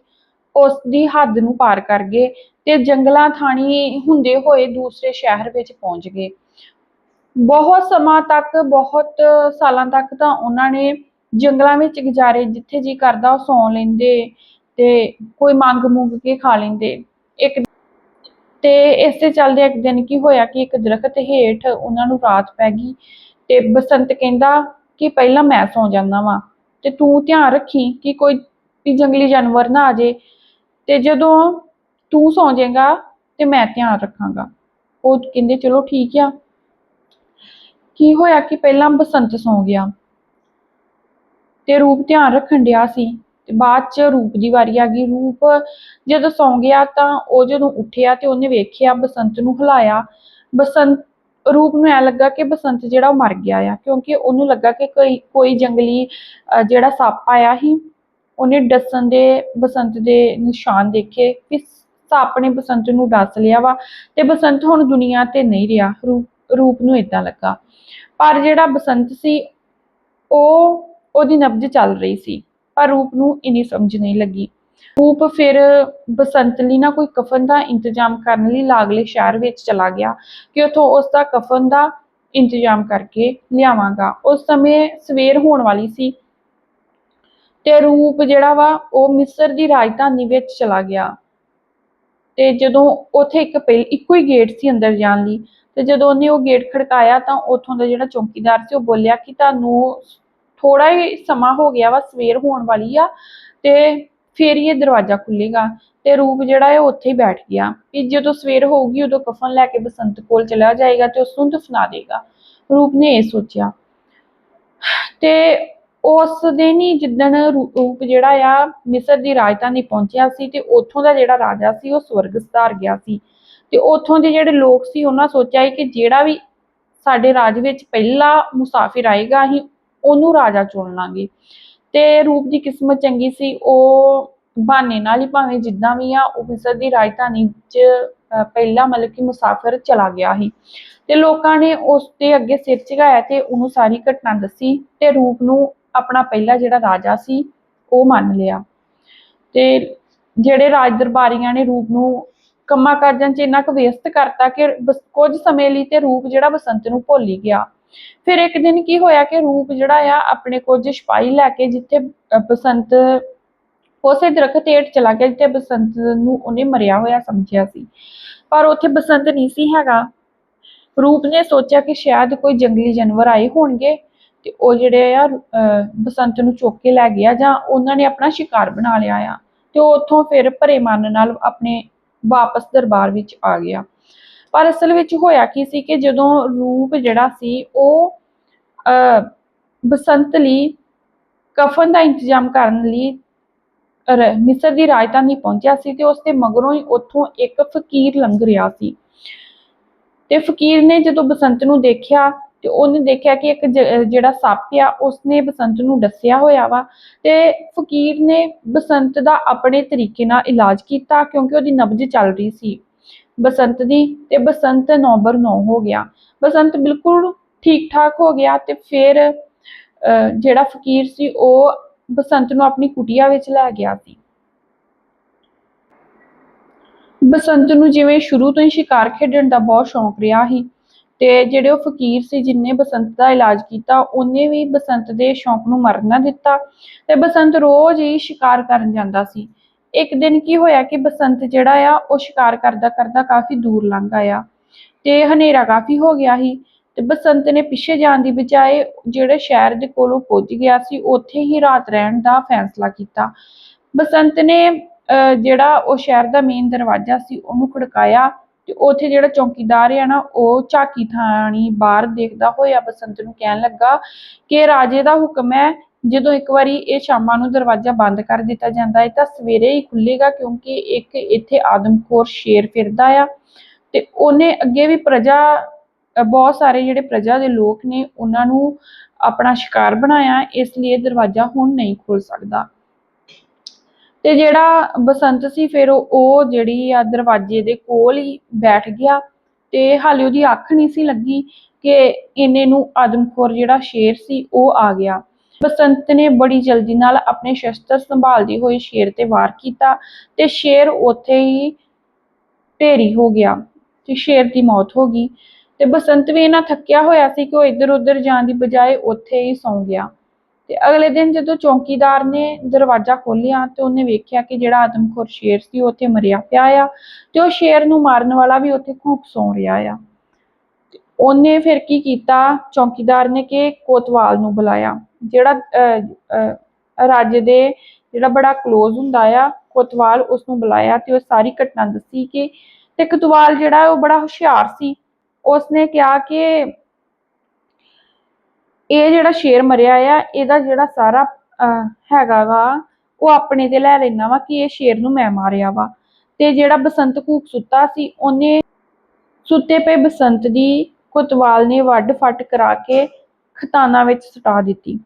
ਉਸ ਦੀ ਹੱਦ ਨੂੰ ਪਾਰ ਕਰ ਗਏ ਤੇ ਜੰਗਲਾਂ ਥਾਣੀ ਹੁੰਦੇ ਹੋਏ ਦੂਸਰੇ ਸ਼ਹਿਰ ਵਿੱਚ ਪਹੁੰਚ ਗਏ। ਬਹੁਤ ਸਮਾਂ ਤੱਕ, ਬਹੁਤ ਸਾਲਾਂ ਤੱਕ ਤਾਂ ਉਹਨਾਂ ਨੇ ਜੰਗਲਾਂ ਵਿੱਚ ਗੁਜ਼ਾਰੇ, ਜਿੱਥੇ ਜੀ ਕਰਦਾ ਉਹ ਸੌਂ ਲੈਂਦੇ ਤੇ ਕੋਈ ਮੰਗ ਮੁੰਗ ਕੇ ਖਾ ਲੈਂਦੇ। ਇੱਕ ਤੇ ਇਸੇ ਚੱਲਦੇ ਇੱਕ ਦਿਨ ਕੀ ਹੋਇਆ ਕਿ ਇੱਕ ਦਰਖਤ ਹੇਠ ਉਹਨਾਂ ਨੂੰ ਰਾਤ ਪੈ ਗਈ ਤੇ ਬਸੰਤ ਕਹਿੰਦਾ ਕਿ ਪਹਿਲਾਂ ਮੈਂ ਸੌਂ ਜਾਂਦਾ ਵਾਂ ਤੇ ਤੂੰ ਧਿਆਨ ਰੱਖੀ ਕਿ ਕੋਈ ਵੀ ਜੰਗਲੀ ਜਾਨਵਰ ਨਾ ਆ ਜੇ ਤੇ ਜਦੋਂ ਤੂੰ ਸੌਂ ਜਾਏਗਾ ਤੇ ਮੈਂ ਧਿਆਨ ਰੱਖਾਂਗਾ। ਉਹ ਕਹਿੰਦੇ, ਚਲੋ ਠੀਕ ਆ। ਕੀ ਹੋਇਆ ਕਿ ਪਹਿਲਾਂ ਬਸੰਤ ਸੌਂ ਗਿਆ? ਤੇ ਰੂਪ ਧਿਆਨ ਰੱਖਣ ਡਿਆ ਸੀ ਤੇ ਬਾਅਦ ਚ ਰੂਪ ਦੀ ਵਾਰੀ ਆ ਗਈ। ਰੂਪ ਜਦੋਂ ਸੌਂ ਗਿਆ ਤਾਂ ਉਹ ਜਦੋਂ ਉੱਠਿਆ ਤੇ ਉਹਨੇ ਵੇਖਿਆ ਬਸੰਤ ਨੂੰ ਹਿਲਾਇਆ। ਬਸੰਤ ਰੂਪ ਨੂੰ ਐ ਲੱਗਾ ਕਿ ਬਸੰਤ ਜਿਹੜਾ ਉਹ ਮਰ ਗਿਆ ਆ ਕਿਉਂਕਿ ਉਹਨੂੰ ਲੱਗਾ ਕਿ ਕੋਈ ਕੋਈ ਜੰਗਲੀ ਅਹ, ਜਿਹੜਾ ਸੱਪ ਆਇਆ ਸੀ ਉਹਨੇ ਡਸਣ ਦੇ ਬਸੰਤ ਦੇ ਨਿਸ਼ਾਨ ਦੇਖੇ ਕਿ ਸੱਪ ਨੇ ਬਸੰਤ ਨੂੰ ਡਸ ਲਿਆ ਵਾ ਤੇ ਬਸੰਤ ਹੁਣ ਦੁਨੀਆ ਤੇ ਨਹੀਂ ਰਿਹਾ। ਰੂਪ ਰੂਪ ਨੂੰ ਇਦਾਂ ਲੱਗਾ। ਪਰ ਜਿਹੜਾ ਬਸੰਤ ਸੀ, ਉਹ ਉਹਦੀ ਨਬਜ ਚੱਲ ਰਹੀ ਸੀ, ਪਰ ਰੂਪ ਨੂੰ ਇਨੀ ਸਮਝ ਨਹੀਂ ਲੱਗੀ। ਰੂਪ ਫਿਰ ਬਸੰਤ ਲਈ ਨਾ ਕੋਈ ਕਫਨ ਦਾ ਇੰਤਜ਼ਾਮ ਕਰਨ ਲਈ ਲਾਗਲੇ ਸ਼ਹਿਰ ਵਿੱਚ ਚਲਾ ਗਿਆ ਕਿ ਉਥੋਂ ਉਸ ਦਾ ਕਫਨ ਦਾ ਇੰਤਜ਼ਾਮ ਕਰਕੇ ਲਿਆਵਾਂਗਾ। ਉਸ ਸਮੇਂ ਸਵੇਰ ਹੋਣ ਵਾਲੀ ਸੀ ਤੇ ਰੂਪ ਜਿਹੜਾ ਵਾ, ਉਹ ਮਿਸਰ ਦੀ ਰਾਜਧਾਨੀ ਵਿੱਚ ਚਲਾ ਗਿਆ। ਤੇ ਜਦੋਂ ਉੱਥੇ ਇੱਕ ਪਹਿਲ ਇੱਕੋ ਹੀ ਗੇਟ ਸੀ ਅੰਦਰ ਜਾਣ ਲਈ ਤੇ ਜਦੋਂ ਉਹਨੇ ਉਹ ਗੇਟ ਖੜਕਾਇਆ ਤਾਂ ਉੱਥੋਂ ਦਾ ਜਿਹੜਾ ਚੌਕੀਦਾਰ ਸੀ ਉਹ ਬੋਲਿਆ ਕਿ ਤੁਹਾਨੂੰ ਥੋੜਾ ਹੀ ਸਮਾਂ ਹੋ ਗਿਆ ਵਾ, ਸਵੇਰ ਹੋਣ ਵਾਲੀ ਆ ਤੇ ਫੇਰ ਹੀ ਇਹ ਦਰਵਾਜ਼ਾ ਖੁੱਲੇਗਾ ਤੇ ਰੂਪ ਜਿਹੜਾ ਹੈ ਉੱਥੇ ਹੀ ਬੈਠ ਗਿਆ। ਕਿ ਜਦੋਂ ਸਵੇਰ ਹੋਊਗੀ ਉਦੋਂ ਕਫਨ ਲੈ ਕੇ ਬਸੰਤ ਕੋਲ ਚਲਾ ਜਾਏਗਾ ਤੇ ਉਸ ਨੂੰ ਦਫਨਾ ਦੇਗਾ। ਰੂਪ ਨੇ ਇਹ ਸੋਚਿਆ। ਤੇ ਉਸ ਦਿਨ ਹੀ ਜਿੱਦਣ ਰੂ- ਰੂਪ ਜਿਹੜਾ ਆ ਮਿਸਰ ਦੀ ਰਾਜਧਾਨੀ ਪਹੁੰਚਿਆ ਸੀ ਤੇ ਉੱਥੋਂ ਦਾ ਜਿਹੜਾ ਰਾਜਾ ਸੀ ਉਹ ਸਵਰਗ ਸਧਾਰ ਗਿਆ ਸੀ। ਤੇ ਉੱਥੋਂ ਦੇ ਜਿਹੜੇ ਲੋਕ ਸੀ ਉਹਨਾਂ ਸੋਚਿਆ ਸੀ ਕਿ ਜਿਹੜਾ ਵੀ ਸਾਡੇ ਰਾਜ ਵਿੱਚ ਪਹਿਲਾ ਮੁਸਾਫਿਰ ਆਏਗਾ, ਅਸੀਂ ਉਹਨੂੰ ਰਾਜਾ ਚੁਣ ਲਾਂਗੇ। ਤੇ ਰੂਪ ਦੀ ਕਿਸਮਤ ਚੰਗੀ ਸੀ, ਉਹ ਬਹਾਨੇ ਨਾਲ ਹੀ ਭਾਵੇਂ ਜਿੱਦਾਂ ਵੀ ਆ ਉਹ ਦੀ ਰਾਜਧਾਨੀ 'ਚ ਪਹਿਲਾ ਮਤਲਬ ਕਿ ਮੁਸਾਫ਼ਰ ਚਲਾ ਗਿਆ ਸੀ। ਤੇ ਲੋਕਾਂ ਨੇ ਉਸ ਦੇ ਅੱਗੇ ਸਿਰ ਝੁਕਾਇਆ ਤੇ ਉਹਨੂੰ ਸਾਰੀ ਘਟਨਾ ਦੱਸੀ ਤੇ ਰੂਪ ਨੂੰ ਆਪਣਾ ਪਹਿਲਾ ਜਿਹੜਾ ਰਾਜਾ ਸੀ, ਉਹ ਮੰਨ ਲਿਆ। ਤੇ ਜਿਹੜੇ ਰਾਜ ਦਰਬਾਰੀਆਂ ਨੇ ਰੂਪ ਨੂੰ ਕੰਮਾਂ ਕਾਜਾਂ 'ਚ ਇੰਨਾ ਕੁ ਵਿਅਸਤ ਕਰਤਾ ਕਿ ਬਸ ਕੁਝ ਸਮੇਂ ਲਈ ਤੇ ਰੂਪ ਜਿਹੜਾ ਬਸੰਤ ਨੂੰ ਭੁੱਲ ਹੀ ਗਿਆ। ਫਿਰ ਇੱਕ ਦਿਨ ਕੀ ਹੋਇਆ ਕਿ ਰੂਪ ਜਿਹੜਾ ਆ ਆਪਣੇ ਕੁਝ ਸਿਪਾਹੀ ਲੈ ਕੇ ਜਿੱਥੇ ਬਸੰਤ ਉਸੇ ਦਰਖਤ ਹੇਠ ਚਲਾ ਗਿਆ ਜਿੱਥੇ ਬਸੰਤ ਨੂੰ ਉਹਨੇ ਮਰਿਆ ਹੋਇਆ ਸਮਝਿਆ ਸੀ। ਪਰ ਉੱਥੇ ਬਸੰਤ ਨਹੀਂ ਸੀ ਹੈਗਾ। ਰੂਪ ਨੇ ਸੋਚਿਆ ਕਿ ਸ਼ਾਇਦ ਕੋਈ ਜੰਗਲੀ ਜਾਨਵਰ ਆਏ ਹੋਣਗੇ ਤੇ ਉਹ ਜਿਹੜੇ ਆ ਅਹ, ਬਸੰਤ ਨੂੰ ਚੁੱਕ ਕੇ ਲੈ ਗਿਆ ਜਾਂ ਉਹਨਾਂ ਨੇ ਆਪਣਾ ਸ਼ਿਕਾਰ ਬਣਾ ਲਿਆ ਆ। ਤੇ ਉਹ ਉੱਥੋਂ ਫਿਰ ਭਰੇ ਮਨ ਨਾਲ ਆਪਣੇ ਵਾਪਸ ਦਰਬਾਰ ਵਿੱਚ ਆ ਗਿਆ। ਪਰ ਅਸਲ ਵਿੱਚ ਹੋਇਆ ਕੀ ਸੀ ਕਿ ਜਦੋਂ ਰੂਪ ਜਿਹੜਾ ਸੀ ਉਹ ਅਹ, ਬਸੰਤ ਲਈ ਕਫਨ ਦਾ ਇੰਤਜ਼ਾਮ ਕਰਨ ਲਈ ਰ- ਮਿਸਰ ਦੀ ਰਾਜਧਾਨੀ ਪਹੁੰਚਿਆ ਸੀ ਤੇ ਉਸ ਦੇ ਮਗਰੋਂ ਹੀ ਉੱਥੋਂ ਇੱਕ ਫਕੀਰ ਲੰਘ ਰਿਹਾ ਸੀ। ਤੇ ਫਕੀਰ ਨੇ ਜਦੋਂ ਬਸੰਤ ਨੂੰ ਦੇਖਿਆ ਤੇ ਉਹਨੇ ਦੇਖਿਆ ਕਿ ਇੱਕ ਜਿਹੜਾ ਸੱਪ ਆ ਉਸਨੇ ਬਸੰਤ ਨੂੰ ਦੱਸਿਆ ਹੋਇਆ ਵਾ ਤੇ ਫਕੀਰ ਨੇ ਬਸੰਤ ਦਾ ਆਪਣੇ ਤਰੀਕੇ ਨਾਲ ਇਲਾਜ ਕੀਤਾ ਕਿਉਂਕਿ ਉਹਦੀ ਨਬਜ ਚੱਲ ਰਹੀ ਸੀ। ਬਸੰਤ ਦੀ ਤੇ ਬਸੰਤ ਨੌਬਰ ਨੌ ਹੋ ਗਿਆ। ਬਸੰਤ ਬਿਲਕੁਲ ਠੀਕ ਠਾਕ ਹੋ ਗਿਆ ਤੇ ਫਿਰ ਅਹ, ਜਿਹੜਾ ਫਕੀਰ ਸੀ ਉਹ ਬਸੰਤ ਨੂੰ ਆਪਣੀ ਕੁਟੀਆ ਵਿੱਚ ਲੈ ਗਿਆ ਸੀ। ਬਸੰਤ ਨੂੰ ਜਿਵੇਂ ਸ਼ੁਰੂ ਤੋਂ ਹੀ ਸ਼ਿਕਾਰ ਖੇਡਣ ਦਾ ਬਹੁਤ ਸ਼ੌਂਕ ਰਿਹਾ ਸੀ। ਤੇ ਜਿਹੜੇ ਉਹ ਫਕੀਰ ਸੀ ਜਿਨਨੇ ਬਸੰਤ ਦਾ ਇਲਾਜ ਕੀਤਾ ਉਹਨੇ ਵੀ ਬਸੰਤ ਦੇ ਸ਼ੌਂਕ ਨੂੰ ਮਰਨ ਨਾ ਦਿੱਤਾ ਤੇ ਬਸੰਤ ਰੋਜ਼ ਹੀ ਸ਼ਿਕਾਰ ਕਰਨ ਜਾਂਦਾ ਸੀ। ਇੱਕ ਦਿਨ ਕੀ ਹੋਇਆ ਕਿ ਬਸੰਤ ਜਿਹੜਾ ਆ ਉਹ ਸ਼ਿਕਾਰ ਕਰਦਾ ਕਰਦਾ ਕਾਫੀ ਦੂਰ ਲੰਘ ਆਇਆ ਤੇ ਹਨੇਰਾ ਕਾਫੀ ਹੋ ਗਿਆ ਸੀ ਤੇ ਬਸੰਤ ਨੇ ਪਿੱਛੇ ਜਾਣ ਦੀ ਬਜਾਏ ਜਿਹੜੇ ਸ਼ਹਿਰ ਦੇ ਕੋਲੋਂ ਪੁੱਜ ਗਿਆ ਸੀ ਉੱਥੇ ਹੀ ਰਾਤ ਰਹਿਣ ਦਾ ਫੈਸਲਾ ਕੀਤਾ। ਬਸੰਤ ਨੇ ਅਹ, ਜਿਹੜਾ ਉਹ ਸ਼ਹਿਰ ਦਾ ਮੇਨ ਦਰਵਾਜ਼ਾ ਸੀ ਉਹਨੂੰ ਖੜਕਾਇਆ ਤੇ ਉੱਥੇ ਜਿਹੜਾ ਚੌਕੀਦਾਰ ਆ ਨਾ, ਉਹ ਝਾਕੀ ਥਾਣੀ ਬਾਹਰ ਦੇਖਦਾ ਹੋਇਆ ਬਸੰਤ ਨੂੰ ਕਹਿਣ ਲੱਗਾ ਕਿ ਰਾਜੇ ਦਾ ਹੁਕਮ ਹੈ, ਜਦੋਂ ਇੱਕ ਵਾਰੀ ਇਹ ਸ਼ਾਮਾਂ ਨੂੰ ਦਰਵਾਜ਼ਾ ਬੰਦ ਕਰ ਦਿੱਤਾ ਜਾਂਦਾ ਹੈ, ਤਾਂ ਸਵੇਰੇ ਹੀ ਖੁੱਲੇਗਾ ਕਿਉਂਕਿ ਇੱਕ ਇੱਥੇ ਆਦਮਖੋਰ ਸ਼ੇਰ ਫਿਰਦਾ ਆ। ਤੇ ਉਹਨੇ ਅੱਗੇ ਵੀ ਪ੍ਰਜਾ ਬਹੁਤ ਸਾਰੇ ਜਿਹੜੇ ਪ੍ਰਜਾ ਦੇ ਲੋਕ ਨੇ, ਉਹਨਾਂ ਨੂੰ ਆਪਣਾ ਸ਼ਿਕਾਰ ਬਣਾਇਆ, ਇਸ ਲਈ ਦਰਵਾਜ਼ਾ ਹੁਣ ਨਹੀਂ ਖੁੱਲ ਸਕਦਾ। ਤੇ ਜਿਹੜਾ ਬਸੰਤ ਸੀ, ਫਿਰ ਉਹ ਜਿਹੜੀ ਆ ਦਰਵਾਜ਼ੇ ਦੇ ਕੋਲ ਹੀ ਬੈਠ ਗਿਆ ਤੇ ਹਾਲੇ ਉਹਦੀ ਅੱਖ ਨਹੀਂ ਸੀ ਲੱਗੀ ਕਿ ਇਹਨੇ ਨੂੰ ਆਦਮਖੋਰ ਜਿਹੜਾ ਸ਼ੇਰ ਸੀ, ਉਹ ਆ ਗਿਆ। ਬਸੰਤ ਨੇ ਬੜੀ ਜਲਦੀ ਨਾਲ ਆਪਣੇ ਸ਼ਸਤਰ ਸੰਭਾਲਦੀ ਹੋਈ ਸ਼ੇਰ ਤੇ ਵਾਰ ਕੀਤਾ ਤੇ ਸ਼ੇਰ ਉੱਥੇ ਹੀ ਢੇਰੀ ਹੋ ਗਿਆ ਤੇ ਸ਼ੇਰ ਦੀ ਮੌਤ ਹੋ ਗਈ ਤੇ ਬਸੰਤ ਵੀ ਇਹਨਾਂ ਥੱਕਿਆ ਹੋਇਆ ਸੀ ਕਿ ਉਹ ਇੱਧਰ ਉੱਧਰ ਜਾਣ ਦੀ ਬਜਾਏ ਉੱਥੇ ਹੀ ਸੌਂ ਗਿਆ। ਤੇ ਅਗਲੇ ਦਿਨ ਜਦੋਂ ਚੌਕੀਦਾਰ ਨੇ ਦਰਵਾਜ਼ਾ ਖੋਲ੍ਹਿਆ ਤੇ ਉਹਨੇ ਵੇਖਿਆ ਕਿ ਜਿਹੜਾ ਆਦਮਖੋਰ ਸ਼ੇਰ ਸੀ, ਉਹ ਉੱਥੇ ਮਰਿਆ ਪਿਆ ਆ ਤੇ ਉਹ ਸ਼ੇਰ ਨੂੰ ਮਾਰਨ ਵਾਲਾ ਵੀ ਉੱਥੇ ਘੂਕ ਸੌਂ ਰਿਹਾ ਆ। ਉਹਨੇ ਫਿਰ ਕੀ ਕੀਤਾ? ਚੌਕੀਦਾਰ ਨੇ ਕਿ ਕੋਤਵਾਲ ਨੂੰ ਬੁਲਾਇਆ, ਜਿਹੜਾ ਰਾਜੇ ਦੇ ਜਿਹੜਾ ਬੜਾ ক্লোਜ਼ ਹੁੰਦਾ ਆ, ਕੋਤਵਾਲ ਉਸ ਨੂੰ ਬੁਲਾਇਆ ਤੇ ਉਹ ਸਾਰੀ ਘਟਨਾ ਦੱਸੀ ਕਿ ਤੇ ਕੋਤਵਾਲ ਜਿਹੜਾ ਉਹ ਬੜਾ ਹੁਸ਼ਿਆਰ ਸੀ, ਉਸਨੇ ਕਿਹਾ ਕਿ ਇਹ ਜਿਹੜਾ ਸ਼ੇਰ ਮਰਿਆ ਆ, ਇਹਦਾ ਜਿਹੜਾ ਸਾਰਾ ਹੈਗਾ ਵਾ, ਉਹ ਆਪਣੇ ਤੇ ਲੈ ਲੈਣਾ ਵਾ ਕਿ ਇਹ ਸ਼ੇਰ ਨੂੰ ਮੈਂ ਮਾਰਿਆ ਵਾ। ਤੇ ਜਿਹੜਾ ਬਸੰਤ ਘੂਕ ਸੁੱਤਾ ਸੀ, ਉਹਨੇ ਸੁੱਤੇ ਪਏ ਬਸੰਤ ਦੀ ਕੋਤਵਾਲ ਨੇ ਵੱਡ ਫੱਟ ਕਰਾ ਕੇ ਖਤਾਨਾ ਵਿੱਚ ਸਟਾ ਦਿੱਤੀ।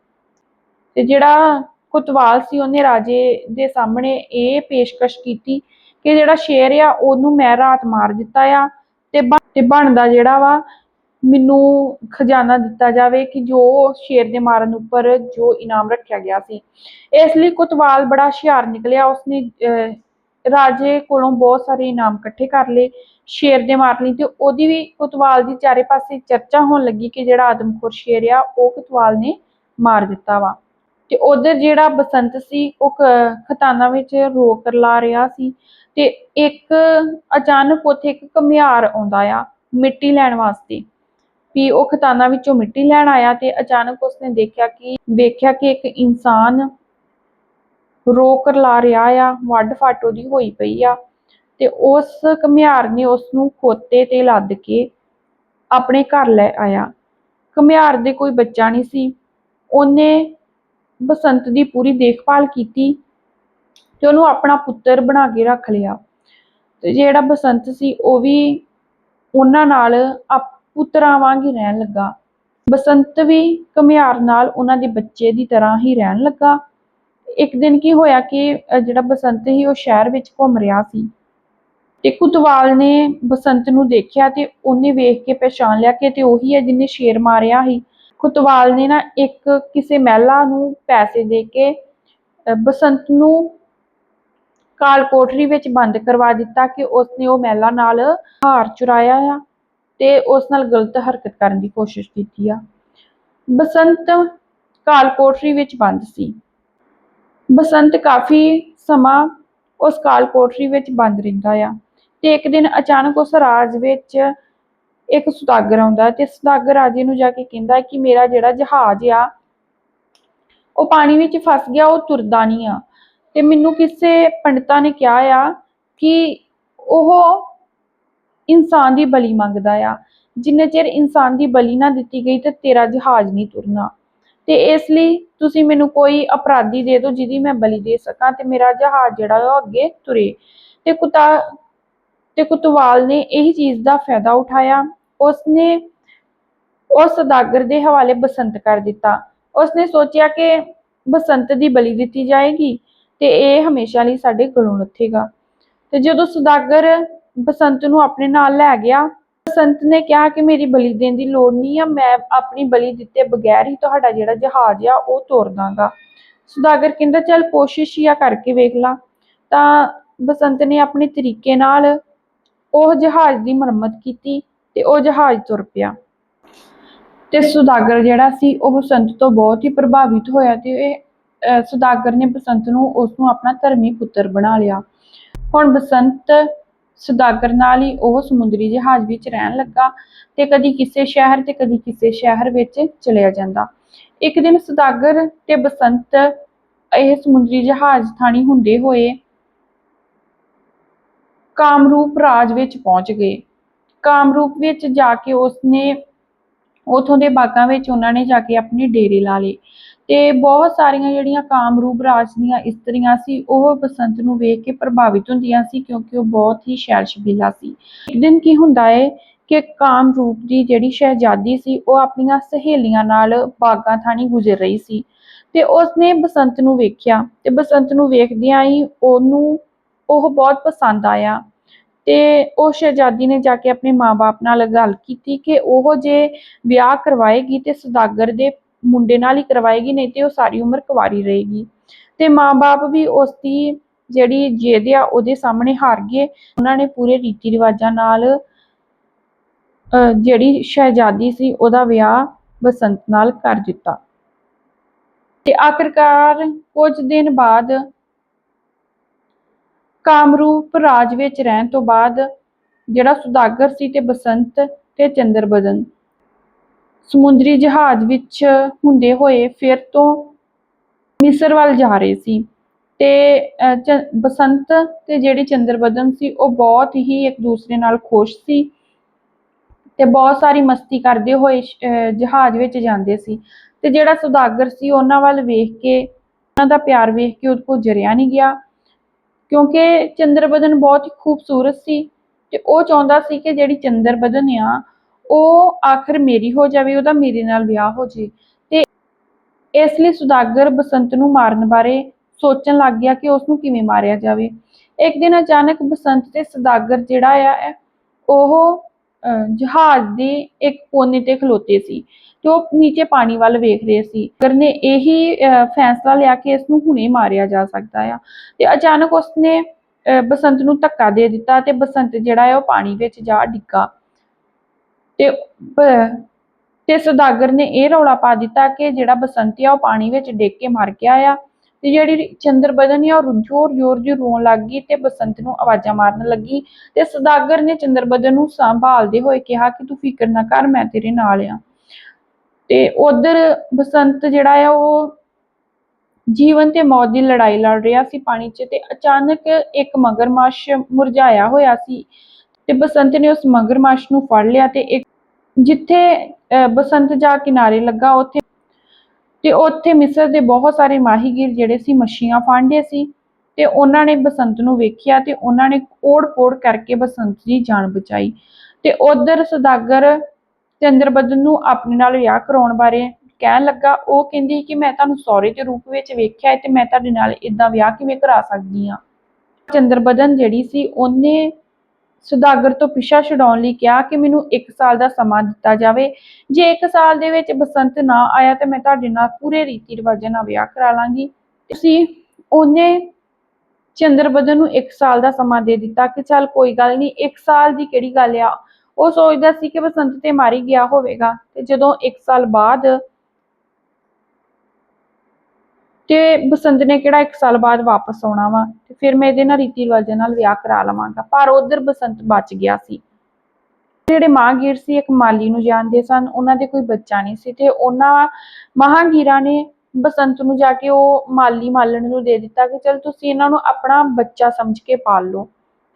ਤੇ ਜਿਹੜਾ ਕੋਤਵਾਲ ਸੀ, ਉਹਨੇ ਰਾਜੇ ਦੇ ਸਾਹਮਣੇ ਇਹ ਪੇਸ਼ਕਸ਼ ਕੀਤੀ ਕਿ ਜਿਹੜਾ ਸ਼ੇਰ ਆ, ਉਹਨੂੰ ਮੈਂ ਰਾਤ ਮਾਰ ਦਿੱਤਾ ਆ ਤੇ ਤੇ ਬਣਦਾ ਜਿਹੜਾ ਵਾ ਮੈਨੂੰ ਖਜ਼ਾਨਾ ਦਿੱਤਾ ਜਾਵੇ ਕਿ ਜੋ ਸ਼ੇਰ ਦੇ ਮਾਰਨ ਉੱਪਰ ਜੋ ਇਨਾਮ ਰੱਖਿਆ ਗਿਆ ਸੀ। ਇਸ ਲਈ ਕੁਤਵਾਲ ਬੜਾ ਹੁਸ਼ਿਆਰ ਨਿਕਲਿਆ। ਉਸਨੇ ਰਾਜੇ ਕੋਲੋਂ ਬਹੁਤ ਸਾਰੇ ਇਨਾਮ ਇਕੱਠੇ ਕਰ ਲਏ ਸ਼ੇਰ ਦੇ ਮਾਰ ਲਈ ਤੇ ਉਹਦੀ ਵੀ ਕੁਤਵਾਲ ਦੀ ਚਾਰੇ ਪਾਸੇ ਚਰਚਾ ਹੋਣ ਲੱਗੀ ਕਿ ਜਿਹੜਾ ਆਦਮਖੋਰ ਸ਼ੇਰ ਆ, ਉਹ ਕੁਤਵਾਲ ਨੇ ਮਾਰ ਦਿੱਤਾ ਵਾ। ਤੇ ਉਧਰ ਜਿਹੜਾ ਬਸੰਤ ਸੀ, ਉਹ ਕ- ਖਤਾਨਾ ਵਿੱਚ ਰੋ ਕਰ ਲਾ ਰਿਹਾ ਸੀ ਤੇ ਇੱਕ ਅਚਾਨਕ ਉੱਥੇ ਇੱਕ ਘਮਿਆਰ ਆਉਂਦਾ ਆ ਮਿੱਟੀ ਲੈਣ ਵਾਸਤੇ। ਵੀ ਉਹ ਖਤਾਨਾ ਵਿੱਚੋਂ ਮਿੱਟੀ ਲੈਣ ਆਇਆ ਤੇ ਅਚਾਨਕ ਉਸਨੇ ਦੇਖਿਆ ਕਿ, ਵੇਖਿਆ ਕਿ ਇੱਕ ਇਨਸਾਨ ਰੋ ਕਰ ਰਿਹਾ ਆ, ਵੱਡ ਫੱਟ ਉਹਦੀ ਹੋਈ ਪਈ ਆ ਤੇ ਉਸ ਘਮਿਆਰ ਨੇ ਉਸ ਨੂੰ ਖੋਤੇ ਤੇ ਲੱਦ ਕੇ ਆਪਣੇ ਘਰ ਲੈ ਆਇਆ। ਘਮਿਆਰ ਦੇ ਕੋਈ ਬੱਚਾ ਨਹੀਂ ਸੀ। ਉਹਨੇ ਬਸੰਤ ਦੀ ਪੂਰੀ ਦੇਖਭਾਲ ਕੀਤੀ ਤੇ ਉਹਨੂੰ ਆਪਣਾ ਪੁੱਤਰ ਬਣਾ ਕੇ ਰੱਖ ਲਿਆ। ਤੇ ਜਿਹੜਾ ਬਸੰਤ ਸੀ, ਉਹ ਵੀ ਉਹਨਾਂ ਨਾਲ ਪੁੱਤਰਾਂ ਵਾਂਗ ਹੀ ਰਹਿਣ ਲੱਗਾ। ਬਸੰਤ ਵੀ ਘੁਮਿਆਰ ਨਾਲ ਉਹਨਾਂ ਦੇ ਬੱਚੇ ਦੀ ਤਰ੍ਹਾਂ ਹੀ ਰਹਿਣ ਲੱਗਾ। ਇੱਕ ਦਿਨ ਕੀ ਹੋਇਆ ਕਿ ਜਿਹੜਾ ਬਸੰਤ ਸੀ, ਉਹ ਸ਼ਹਿਰ ਵਿੱਚ ਘੁੰਮ ਰਿਹਾ ਸੀ। ਤੇ ਕੁਤਵਾਲ ਨੇ ਬਸੰਤ ਨੂੰ ਦੇਖਿਆ ਤੇ ਉਹਨੇ ਵੇਖ ਕੇ ਪਛਾਣ ਲਿਆ ਕਿ ਤੇ ਉਹੀ ਹੈ ਜਿਹਨੇ ਸ਼ੇਰ ਮਾਰਿਆ ਸੀ। ਕੁਤਵਾਲ ਨੇ ਨਾ ਇੱਕ ਕਿਸੇ ਮਹਿਲਾ ਨੂੰ ਪੈਸੇ ਦੇ ਕੇ ਬਸੰਤ ਨੂੰ ਕਾਲ ਕੋਠਰੀ ਵਿੱਚ ਬੰਦ ਕਰਵਾ ਦਿੱਤਾ ਕਿ ਉਸਨੇ ਉਹ ਮਹਿਲਾ ਨਾਲ ਹਾਰ ਚੁਰਾਇਆ ਆ। ਤੇ ਉਸ ਨਾਲ ਗਲਤ ਹਰਕਤ ਕਰਨ ਦੀ ਕੋਸ਼ਿਸ਼ ਕੀਤੀ ਆ। ਬਸੰਤ ਕਾਲ ਕੋਠਰੀ ਵਿੱਚ ਬੰਦ ਸੀ। ਬਸੰਤ ਕਾਫੀ ਸਮਾਂ ਉਸ ਕਾਲ ਕੋਠਰੀ ਵਿੱਚ ਬੰਦ ਰਹਿੰਦਾ ਆ ਤੇ ਇੱਕ ਦਿਨ ਅਚਾਨਕ ਉਸ ਰਾਜ ਵਿੱਚ ਇੱਕ ਸੁਦਾਗਰ ਆਉਂਦਾ ਤੇ ਸੁਦਾਗਰ ਰਾਜੇ ਨੂੰ ਜਾ ਕੇ ਕਹਿੰਦਾ ਕਿ ਮੇਰਾ ਜਿਹੜਾ ਜਹਾਜ਼ ਆ, ਉਹ ਪਾਣੀ ਵਿੱਚ ਫਸ ਗਿਆ, ਉਹ ਤੁਰਦਾ ਨਹੀਂ ਆ। ਤੇ ਮੈਨੂੰ ਕਿਸੇ ਪੰਡਤਾਂ ਨੇ ਕਿਹਾ ਆ ਕਿ ਉਹ ਇਨਸਾਨ ਦੀ ਬਲੀ ਮੰਗਦਾ ਆ। ਜਿੰਨੇ ਚਿਰ ਇਨਸਾਨ ਦੀ ਬਲੀ ਨਾ ਦਿੱਤੀ ਗਈ ਤੇ ਤੇਰਾ ਜਹਾਜ਼ ਨਹੀਂ ਤੁਰਨਾ। ਤੇ ਇਸ ਲਈ ਤੁਸੀਂ ਮੈਨੂੰ ਕੋਈ ਅਪਰਾਧੀ ਦੇ ਦਿਓ ਜਿਹਦੀ ਮੈਂ ਬਲੀ ਦੇ ਸਕਾਂ ਤੇ ਮੇਰਾ ਜਹਾਜ਼ ਜਿਹੜਾ ਉਹ ਅੱਗੇ ਤੁਰੇ। ਤੇ ਕੁਤਾ, ਤੇ ਕੁਤਵਾਲ ਨੇ ਇਹੀ ਚੀਜ਼ ਦਾ ਫਾਇਦਾ ਉਠਾਇਆ। ਉਸਨੇ ਉਸ ਸਦਾਗਰ ਦੇ ਹਵਾਲੇ ਬਸੰਤ ਕਰ ਦਿੱਤਾ। ਉਸਨੇ ਸੋਚਿਆ ਕਿ ਬਸੰਤ ਦੀ ਬਲੀ ਦਿੱਤੀ ਜਾਏਗੀ ਤੇ ਇਹ ਹਮੇਸ਼ਾ ਲਈ ਸਾਡੇ ਗਲੋਂ ਲੱਥੇਗਾ ਤੇ ਜਦੋਂ ਸੁਦਾਗਰ ਬਸੰਤ ਨੂੰ ਆਪਣੇ ਨਾਲ ਲੈ ਗਿਆ। ਬਸੰਤ ਨੇ ਕਿਹਾ ਕਿ ਮੇਰੀ ਬਲੀ ਦੇਣ ਦੀ ਲੋੜ ਨਹੀਂ ਆ ਮੈਂ ਆਪਣੀ ਬਲੀ ਦਿੱਤੇ ਬਗੈਰ ਹੀ ਤੁਹਾਡਾ ਜਿਹੜਾ ਜਹਾਜ਼ ਆ ਉਹ ਤੋਰ ਦਾਂਗਾ। ਸੁਦਾਗਰ ਕਹਿੰਦਾ ਚੱਲ ਕੋਸ਼ਿਸ਼ ਹੀ ਆ ਕਰਕੇ ਵੇਖ ਲਾ। ਤਾਂ ਬਸੰਤ ਨੇ ਆਪਣੇ ਤਰੀਕੇ ਨਾਲ ਉਹ ਜਹਾਜ਼ ਦੀ ਮੁਰੰਮਤ ਕੀਤੀ ਤੇ ਉਹ ਜਹਾਜ਼ ਤੁਰ ਪਿਆ। ਤੇ ਸੁਦਾਗਰ ਜਿਹੜਾ ਸੀ ਉਹ ਬਸੰਤ ਤੋਂ ਬਹੁਤ ਹੀ ਪ੍ਰਭਾਵਿਤ ਹੋਇਆ ਤੇ ਇਹ ਅਹ, ਸੁਦਾਗਰ ਨੇ ਬਸੰਤ ਨੂੰ ਉਸ ਨੂੰ ਆਪਣਾ ਧਰਮੀ ਪੁੱਤਰ ਬਣਾ ਲਿਆ। ਹੁਣ ਬਸੰਤ ਸੁਦਾਗਰ ਨਾਲ ਹੀ ਉਹ ਸਮੁੰਦਰੀ ਜਹਾਜ਼ ਵਿੱਚ ਰਹਿਣ ਲੱਗਾ ਤੇ ਕਦੀ ਕਿਸੇ ਸ਼ਹਿਰ ਤੇ ਕਦੀ ਕਿਸੇ ਸ਼ਹਿਰ ਵਿੱਚ ਚਲਿਆ ਜਾਂਦਾ। ਇੱਕ ਦਿਨ ਸੁਦਾਗਰ ਤੇ ਬਸੰਤ ਇਹ ਸਮੁੰਦਰੀ ਜਹਾਜ਼ ਥਾਣੀ ਹੁੰਦੇ ਹੋਏ ਕਾਮਰੂਪ ਰਾਜ ਵਿੱਚ ਪਹੁੰਚ ਗਏ। ਕਾਮਰੂਪ ਵਿੱਚ ਜਾ ਕੇ ਉਸਨੇ ਉਥੋਂ ਦੇ ਬਾਗਾਂ ਵਿੱਚ ਉਹਨਾਂ ਨੇ ਜਾ ਕੇ ਆਪਣੇ ਡੇਰੇ ਲਾ ਲਏ। ਤੇ ਬਹੁਤ ਸਾਰੀਆਂ ਜਿਹੜੀਆਂ ਕਾਮਰੂਪ ਰਾਜ ਦੀਆਂ ਇਸਤਰੀਆਂ ਸੀ, ਉਹ ਬਸੰਤ ਨੂੰ ਵੇਖ ਕੇ ਪ੍ਰਭਾਵਿਤ ਹੁੰਦੀਆਂ ਸੀ ਕਿਉਂਕਿ ਉਹ ਬਹੁਤ ਹੀ ਸ਼ੈਲ ਸ਼ਬੀਲਾ ਸੀ। ਇੱਕ ਦਿਨ ਕੀ ਹੁੰਦਾ ਏ ਕਿ ਕਾਮਰੂਪ ਦੀ ਜਿਹੜੀ ਸ਼ਹਿਜ਼ਾਦੀ ਸੀ, ਉਹ ਆਪਣੀਆਂ ਸਹੇਲੀਆਂ ਨਾਲ ਬਾਗਾਂ ਥਾਣੀ ਗੁਜ਼ਰ ਰਹੀ ਸੀ ਤੇ ਉਸਨੇ ਬਸੰਤ ਨੂੰ ਵੇਖਿਆ ਤੇ ਬਸੰਤ ਨੂੰ ਵੇਖਦਿਆਂ ਹੀ ਉਹਨੂੰ, ਉਹ ਬਹੁਤ ਪਸੰਦ ਆਇਆ। ਤੇ ਉਹ ਸ਼ਹਿਜ਼ਾਦੀ ਨੇ ਜਾ ਕੇ ਆਪਣੇ ਮਾਪੇ ਨਾਲ ਗੱਲ ਕੀਤੀ ਕਿ ਉਹ ਜੇ ਵਿਆਹ ਕਰਵਾਏਗੀ ਤੇ ਸੁਦਾਗਰ ਦੇ ਮੁੰਡੇ ਨਾਲ ਹੀ ਕਰਵਾਏਗੀ ਨਹੀਂ ਤੇ ਉਹ ਸਾਰੀ ਉਮਰ ਕੁਵਾਰੀ ਰਹੇਗੀ। ਤੇ ਮਾਪੇ ਵੀ ਉਸ ਦੀ ਜਿਹੜੀ ਜੇਦ ਆ ਉਹਦੇ ਸਾਹਮਣੇ ਹਾਰ ਗਏ। ਉਹਨਾਂ ਨੇ ਪੂਰੇ ਰੀਤੀ ਰਿਵਾਜਾਂ ਨਾਲ ਅਹ, ਜਿਹੜੀ ਸ਼ਹਿਜ਼ਾਦੀ ਸੀ ਉਹਦਾ ਵਿਆਹ ਬਸੰਤ ਨਾਲ ਕਰ ਦਿੱਤਾ। ਤੇ ਆਖਰਕਾਰ ਕੁਝ ਦਿਨ ਬਾਅਦ ਕਾਮਰੂਪ ਰਾਜ ਵਿੱਚ ਰਹਿਣ ਤੋਂ ਬਾਅਦ ਜਿਹੜਾ ਸੁਦਾਗਰ ਸੀ ਤੇ ਬਸੰਤ ਤੇ ਚੰਦਰਬਦਨ ਸਮੁੰਦਰੀ ਜਹਾਜ਼ ਵਿੱਚ ਹੁੰਦੇ ਹੋਏ ਫਿਰ ਤੋਂ ਮਿਸਰ ਵੱਲ ਜਾ ਰਹੇ ਸੀ ਤੇ ਚ- ਬਸੰਤ ਤੇ ਜਿਹੜੀ ਚੰਦਰਬਦਨ ਸੀ ਉਹ ਬਹੁਤ ਹੀ ਇੱਕ ਦੂਸਰੇ ਨਾਲ ਖੁਸ਼ ਸੀ ਤੇ ਬਹੁਤ ਸਾਰੀ ਮਸਤੀ ਕਰਦੇ ਹੋਏ ਜਹਾਜ਼ ਵਿੱਚ ਜਾਂਦੇ ਸੀ ਤੇ ਜਿਹੜਾ ਸੁਦਾਗਰ ਸੀ ਉਹਨਾਂ ਵੱਲ ਵੇਖ ਕੇ, ਉਹਨਾਂ ਦਾ ਪਿਆਰ ਵੇਖ ਕੇ ਉਹਦੇ ਕੋਲ ਜਰਿਆ ਨਹੀਂ ਗਿਆ। ਕਿਉਂਕਿ ਚੰਦਰਬਦਨ ਬਹੁਤ ਹੀ ਖੂਬਸੂਰਤ ਸੀ ਤੇ ਉਹ ਚਾਹੁੰਦਾ ਸੀ ਕਿ ਜਿਹੜੀ ਚੰਦਰਬਦਨ ਆ ਉਹ ਆਖਰ ਮੇਰੀ ਹੋ ਜਾਵੇ ਉਹਦਾ ਮੇਰੇ ਨਾਲ ਵਿਆਹ ਹੋ ਜੇ। ਤੇ ਇਸ ਲਈ ਸੁਦਾਗਰ ਬਸੰਤ ਨੂੰ ਮਾਰਨ ਬਾਰੇ ਸੋਚਣ ਲੱਗ ਗਿਆ ਕਿ ਉਸ ਨੂੰ ਕਿਵੇਂ ਮਾਰਿਆ ਜਾਵੇ। ਇੱਕ ਦਿਨ ਅਚਾਨਕ ਬਸੰਤ ਤੇ ਸੁਦਾਗਰ ਜਿਹੜਾ ਆ ਉਹ ਅਹ, ਜਹਾਜ਼ ਦੇ ਇੱਕ ਕੋਨੇ ਤੇ ਖਲੋਤੇ ਸੀ। ਤੇ ਉਹ ਨੀਚੇ ਪਾਣੀ ਵੱਲ ਵੇਖ ਰਹੇ ਸੀ। ਅਗਰ ਨੇ ਇਹੀ ਅਹ, ਫੈਸਲਾ ਲਿਆ ਕਿ ਇਸ ਨੂੰ ਹੁਣੇ ਮਾਰਿਆ ਜਾ ਸਕਦਾ ਆ ਤੇ ਅਚਾਨਕ ਉਸਨੇ ਬਸੰਤ ਨੂੰ ਧੱਕਾ ਦੇ ਦਿੱਤਾ ਤੇ ਬਸੰਤ ਜਿਹੜਾ ਹੈ ਉਹ ਪਾਣੀ ਵਿੱਚ ਜਾ ਡਿੱਗਾ। ਤੇ ਬ- ਤੇ ਸੁਦਾਗਰ ਨੇ ਇਹ ਰੌਲਾ ਪਾ ਦਿੱਤਾ ਕਿ ਜਿਹੜਾ ਬਸੰਤ ਆ ਉਹ ਪਾਣੀ ਵਿੱਚ ਡਿੱਗ ਕੇ ਮਰ ਗਿਆ ਆ ਤੇ ਜਿਹੜੀ ਚੰਦਰਬਦਨ ਆ ਉਹ ਜ਼ੋਰ ਜ਼ੋਰ ਦੀ ਰੋਣ ਲੱਗ ਗਈ ਤੇ ਬਸੰਤ ਨੂੰ ਆਵਾਜ਼ਾਂ ਮਾਰਨ ਲੱਗੀ ਤੇ ਸੁਦਾਗਰ ਨੇ ਚੰਦਰਬਦਨ ਨੂੰ ਸੰਭਾਲਦੇ ਹੋਏ ਕਿਹਾ ਕਿ ਤੂੰ ਫਿਕਰ ਨਾ ਕਰ ਮੈਂ ਤੇਰੇ ਨਾਲ ਆ। ਤੇ ਉਧਰ ਬਸੰਤ ਜਿਹੜਾ ਆ ਉਹ ਜੀਵਨ ਤੇ ਮੌਤ ਦੀ ਲੜਾਈ ਲੜ ਰਿਹਾ ਸੀ ਪਾਣੀ 'ਚ ਤੇ ਅਚਾਨਕ ਇੱਕ ਮਗਰਮੱਛ ਮੁਰਝਾਇਆ ਹੋਇਆ ਸੀ ਤੇ ਬਸੰਤ ਨੇ ਉਸ ਮਗਰਮੱਛ ਨੂੰ ਫੜ ਲਿਆ ਤੇ ਇੱਕ ਜਿੱਥੇ ਅਹ, ਬਸੰਤ ਜਾ ਕਿਨਾਰੇ ਲੱਗਾ ਉੱਥੇ ਤੇ ਉੱਥੇ ਮਿਸਰ ਦੇ ਬਹੁਤ ਸਾਰੇ ਮਾਹੀਗੀਰ ਜਿਹੜੇ ਸੀ ਮੱਛੀਆਂ ਫਾਂਡੇ ਸੀ ਤੇ ਉਹਨਾਂ ਨੇ ਬਸੰਤ ਨੂੰ ਵੇਖਿਆ ਤੇ ਉਹਨਾਂ ਨੇ ਕੋੜ ਪੋੜ ਕਰਕੇ ਬਸੰਤ ਦੀ ਜਾਨ ਬਚਾਈ ਤੇ ਉਧਰ ਸੁਦਾਗਰ ਚੰਦਰਬਦਨ ਨੂੰ ਆਪਣੇ ਨਾਲ ਵਿਆਹ ਕਰਾਉਣ ਬਾਰੇ ਕਹਿਣ ਲੱਗਾ, ਉਹ ਕਹਿੰਦੀ ਕਿ ਮੈਂ ਤੁਹਾਨੂੰ ਸਹੁਰੇ ਦੇ ਰੂਪ ਵਿੱਚ ਵੇਖਿਆ ਹੈ ਤੇ ਮੈਂ ਤੁਹਾਡੇ ਨਾਲ ਇਦਾਂ ਵਿਆਹ ਕਿਵੇਂ ਕਰਾ ਸਕਦੀ ਹਾਂ। ਚੰਦਰਬਦਨ ਜਿਹੜੀ ਸੀ, ਉਹਨੇ ਸੁਦਾਗਰ ਤੋਂ ਪਿੱਛਾ ਛਡਾਉਣ ਲਈ ਕਿਹਾ ਕਿ ਮੈਨੂੰ 1 ਸਾਲ ਦਾ ਸਮਾਂ ਦਿੱਤਾ ਜਾਵੇ। ਜੇ 1 ਸਾਲ ਦੇ ਵਿੱਚ ਬਸੰਤ ਨਾ ਆਇਆ ਤੇ ਮੈਂ ਤੁਹਾਡੇ ਨਾਲ ਪੂਰੇ ਰੀਤੀ ਰਿਵਾਜਾਂ ਨਾਲ ਵਿਆਹ ਕਰਾ ਲਾਂਗੀ। ਤੁਸੀਂ ਉਹਨੇ ਚੰਦਰਬਦਨ ਨੂੰ 1 ਸਾਲ ਦਾ ਸਮਾਂ ਦੇ ਦਿੱਤਾ ਕਿ ਚੱਲ ਕੋਈ ਗੱਲ ਨਹੀਂ 1 ਸਾਲ ਦੀ ਕਿਹੜੀ ਗੱਲ ਆ? ਉਹ ਸੋਚਦਾ ਸੀ ਕਿ ਬਸੰਤ ਤੇ ਮਾਰੀ ਗਿਆ ਹੋਵੇਗਾ ਤੇ ਜਦੋਂ 1 ਸਾਲ ਬਾਅਦ ਤੇ ਬਸੰਤ ਨੇ ਕਿਹੜਾ 1 ਸਾਲ ਬਾਅਦ ਵਾਪਸ ਆਉਣਾ ਵਾ ਤੇ ਫਿਰ ਮੈਂ ਇਹਦੇ ਨਾਲ ਰੀਤੀ ਰਿਵਾਜਾਂ ਨਾਲ ਵਿਆਹ ਕਰਾ ਲਵਾਂਗਾ। ਪਰ ਉਧਰ ਬਸੰਤ ਬਚ ਗਿਆ ਸੀ। ਜਿਹੜੇ ਮਾਹਗੀਰ ਸੀ, ਇੱਕ ਮਾਲੀ ਨੂੰ ਜਾਣਦੇ ਸਨ, ਉਹਨਾਂ ਦੇ ਕੋਈ ਬੱਚਾ ਨਹੀਂ ਸੀ ਤੇ ਉਹਨਾਂ ਮਹਾਂਗੀਰਾਂ ਨੇ ਬਸੰਤ ਨੂੰ ਜਾ ਕੇ ਉਹ ਮਾਲੀ ਮਾਲਣ ਨੂੰ ਦੇ ਦਿੱਤਾ ਕਿ ਚਲ ਤੁਸੀਂ ਇਹਨਾਂ ਨੂੰ ਆਪਣਾ ਬੱਚਾ ਸਮਝ ਕੇ ਪਾਲ ਲਓ।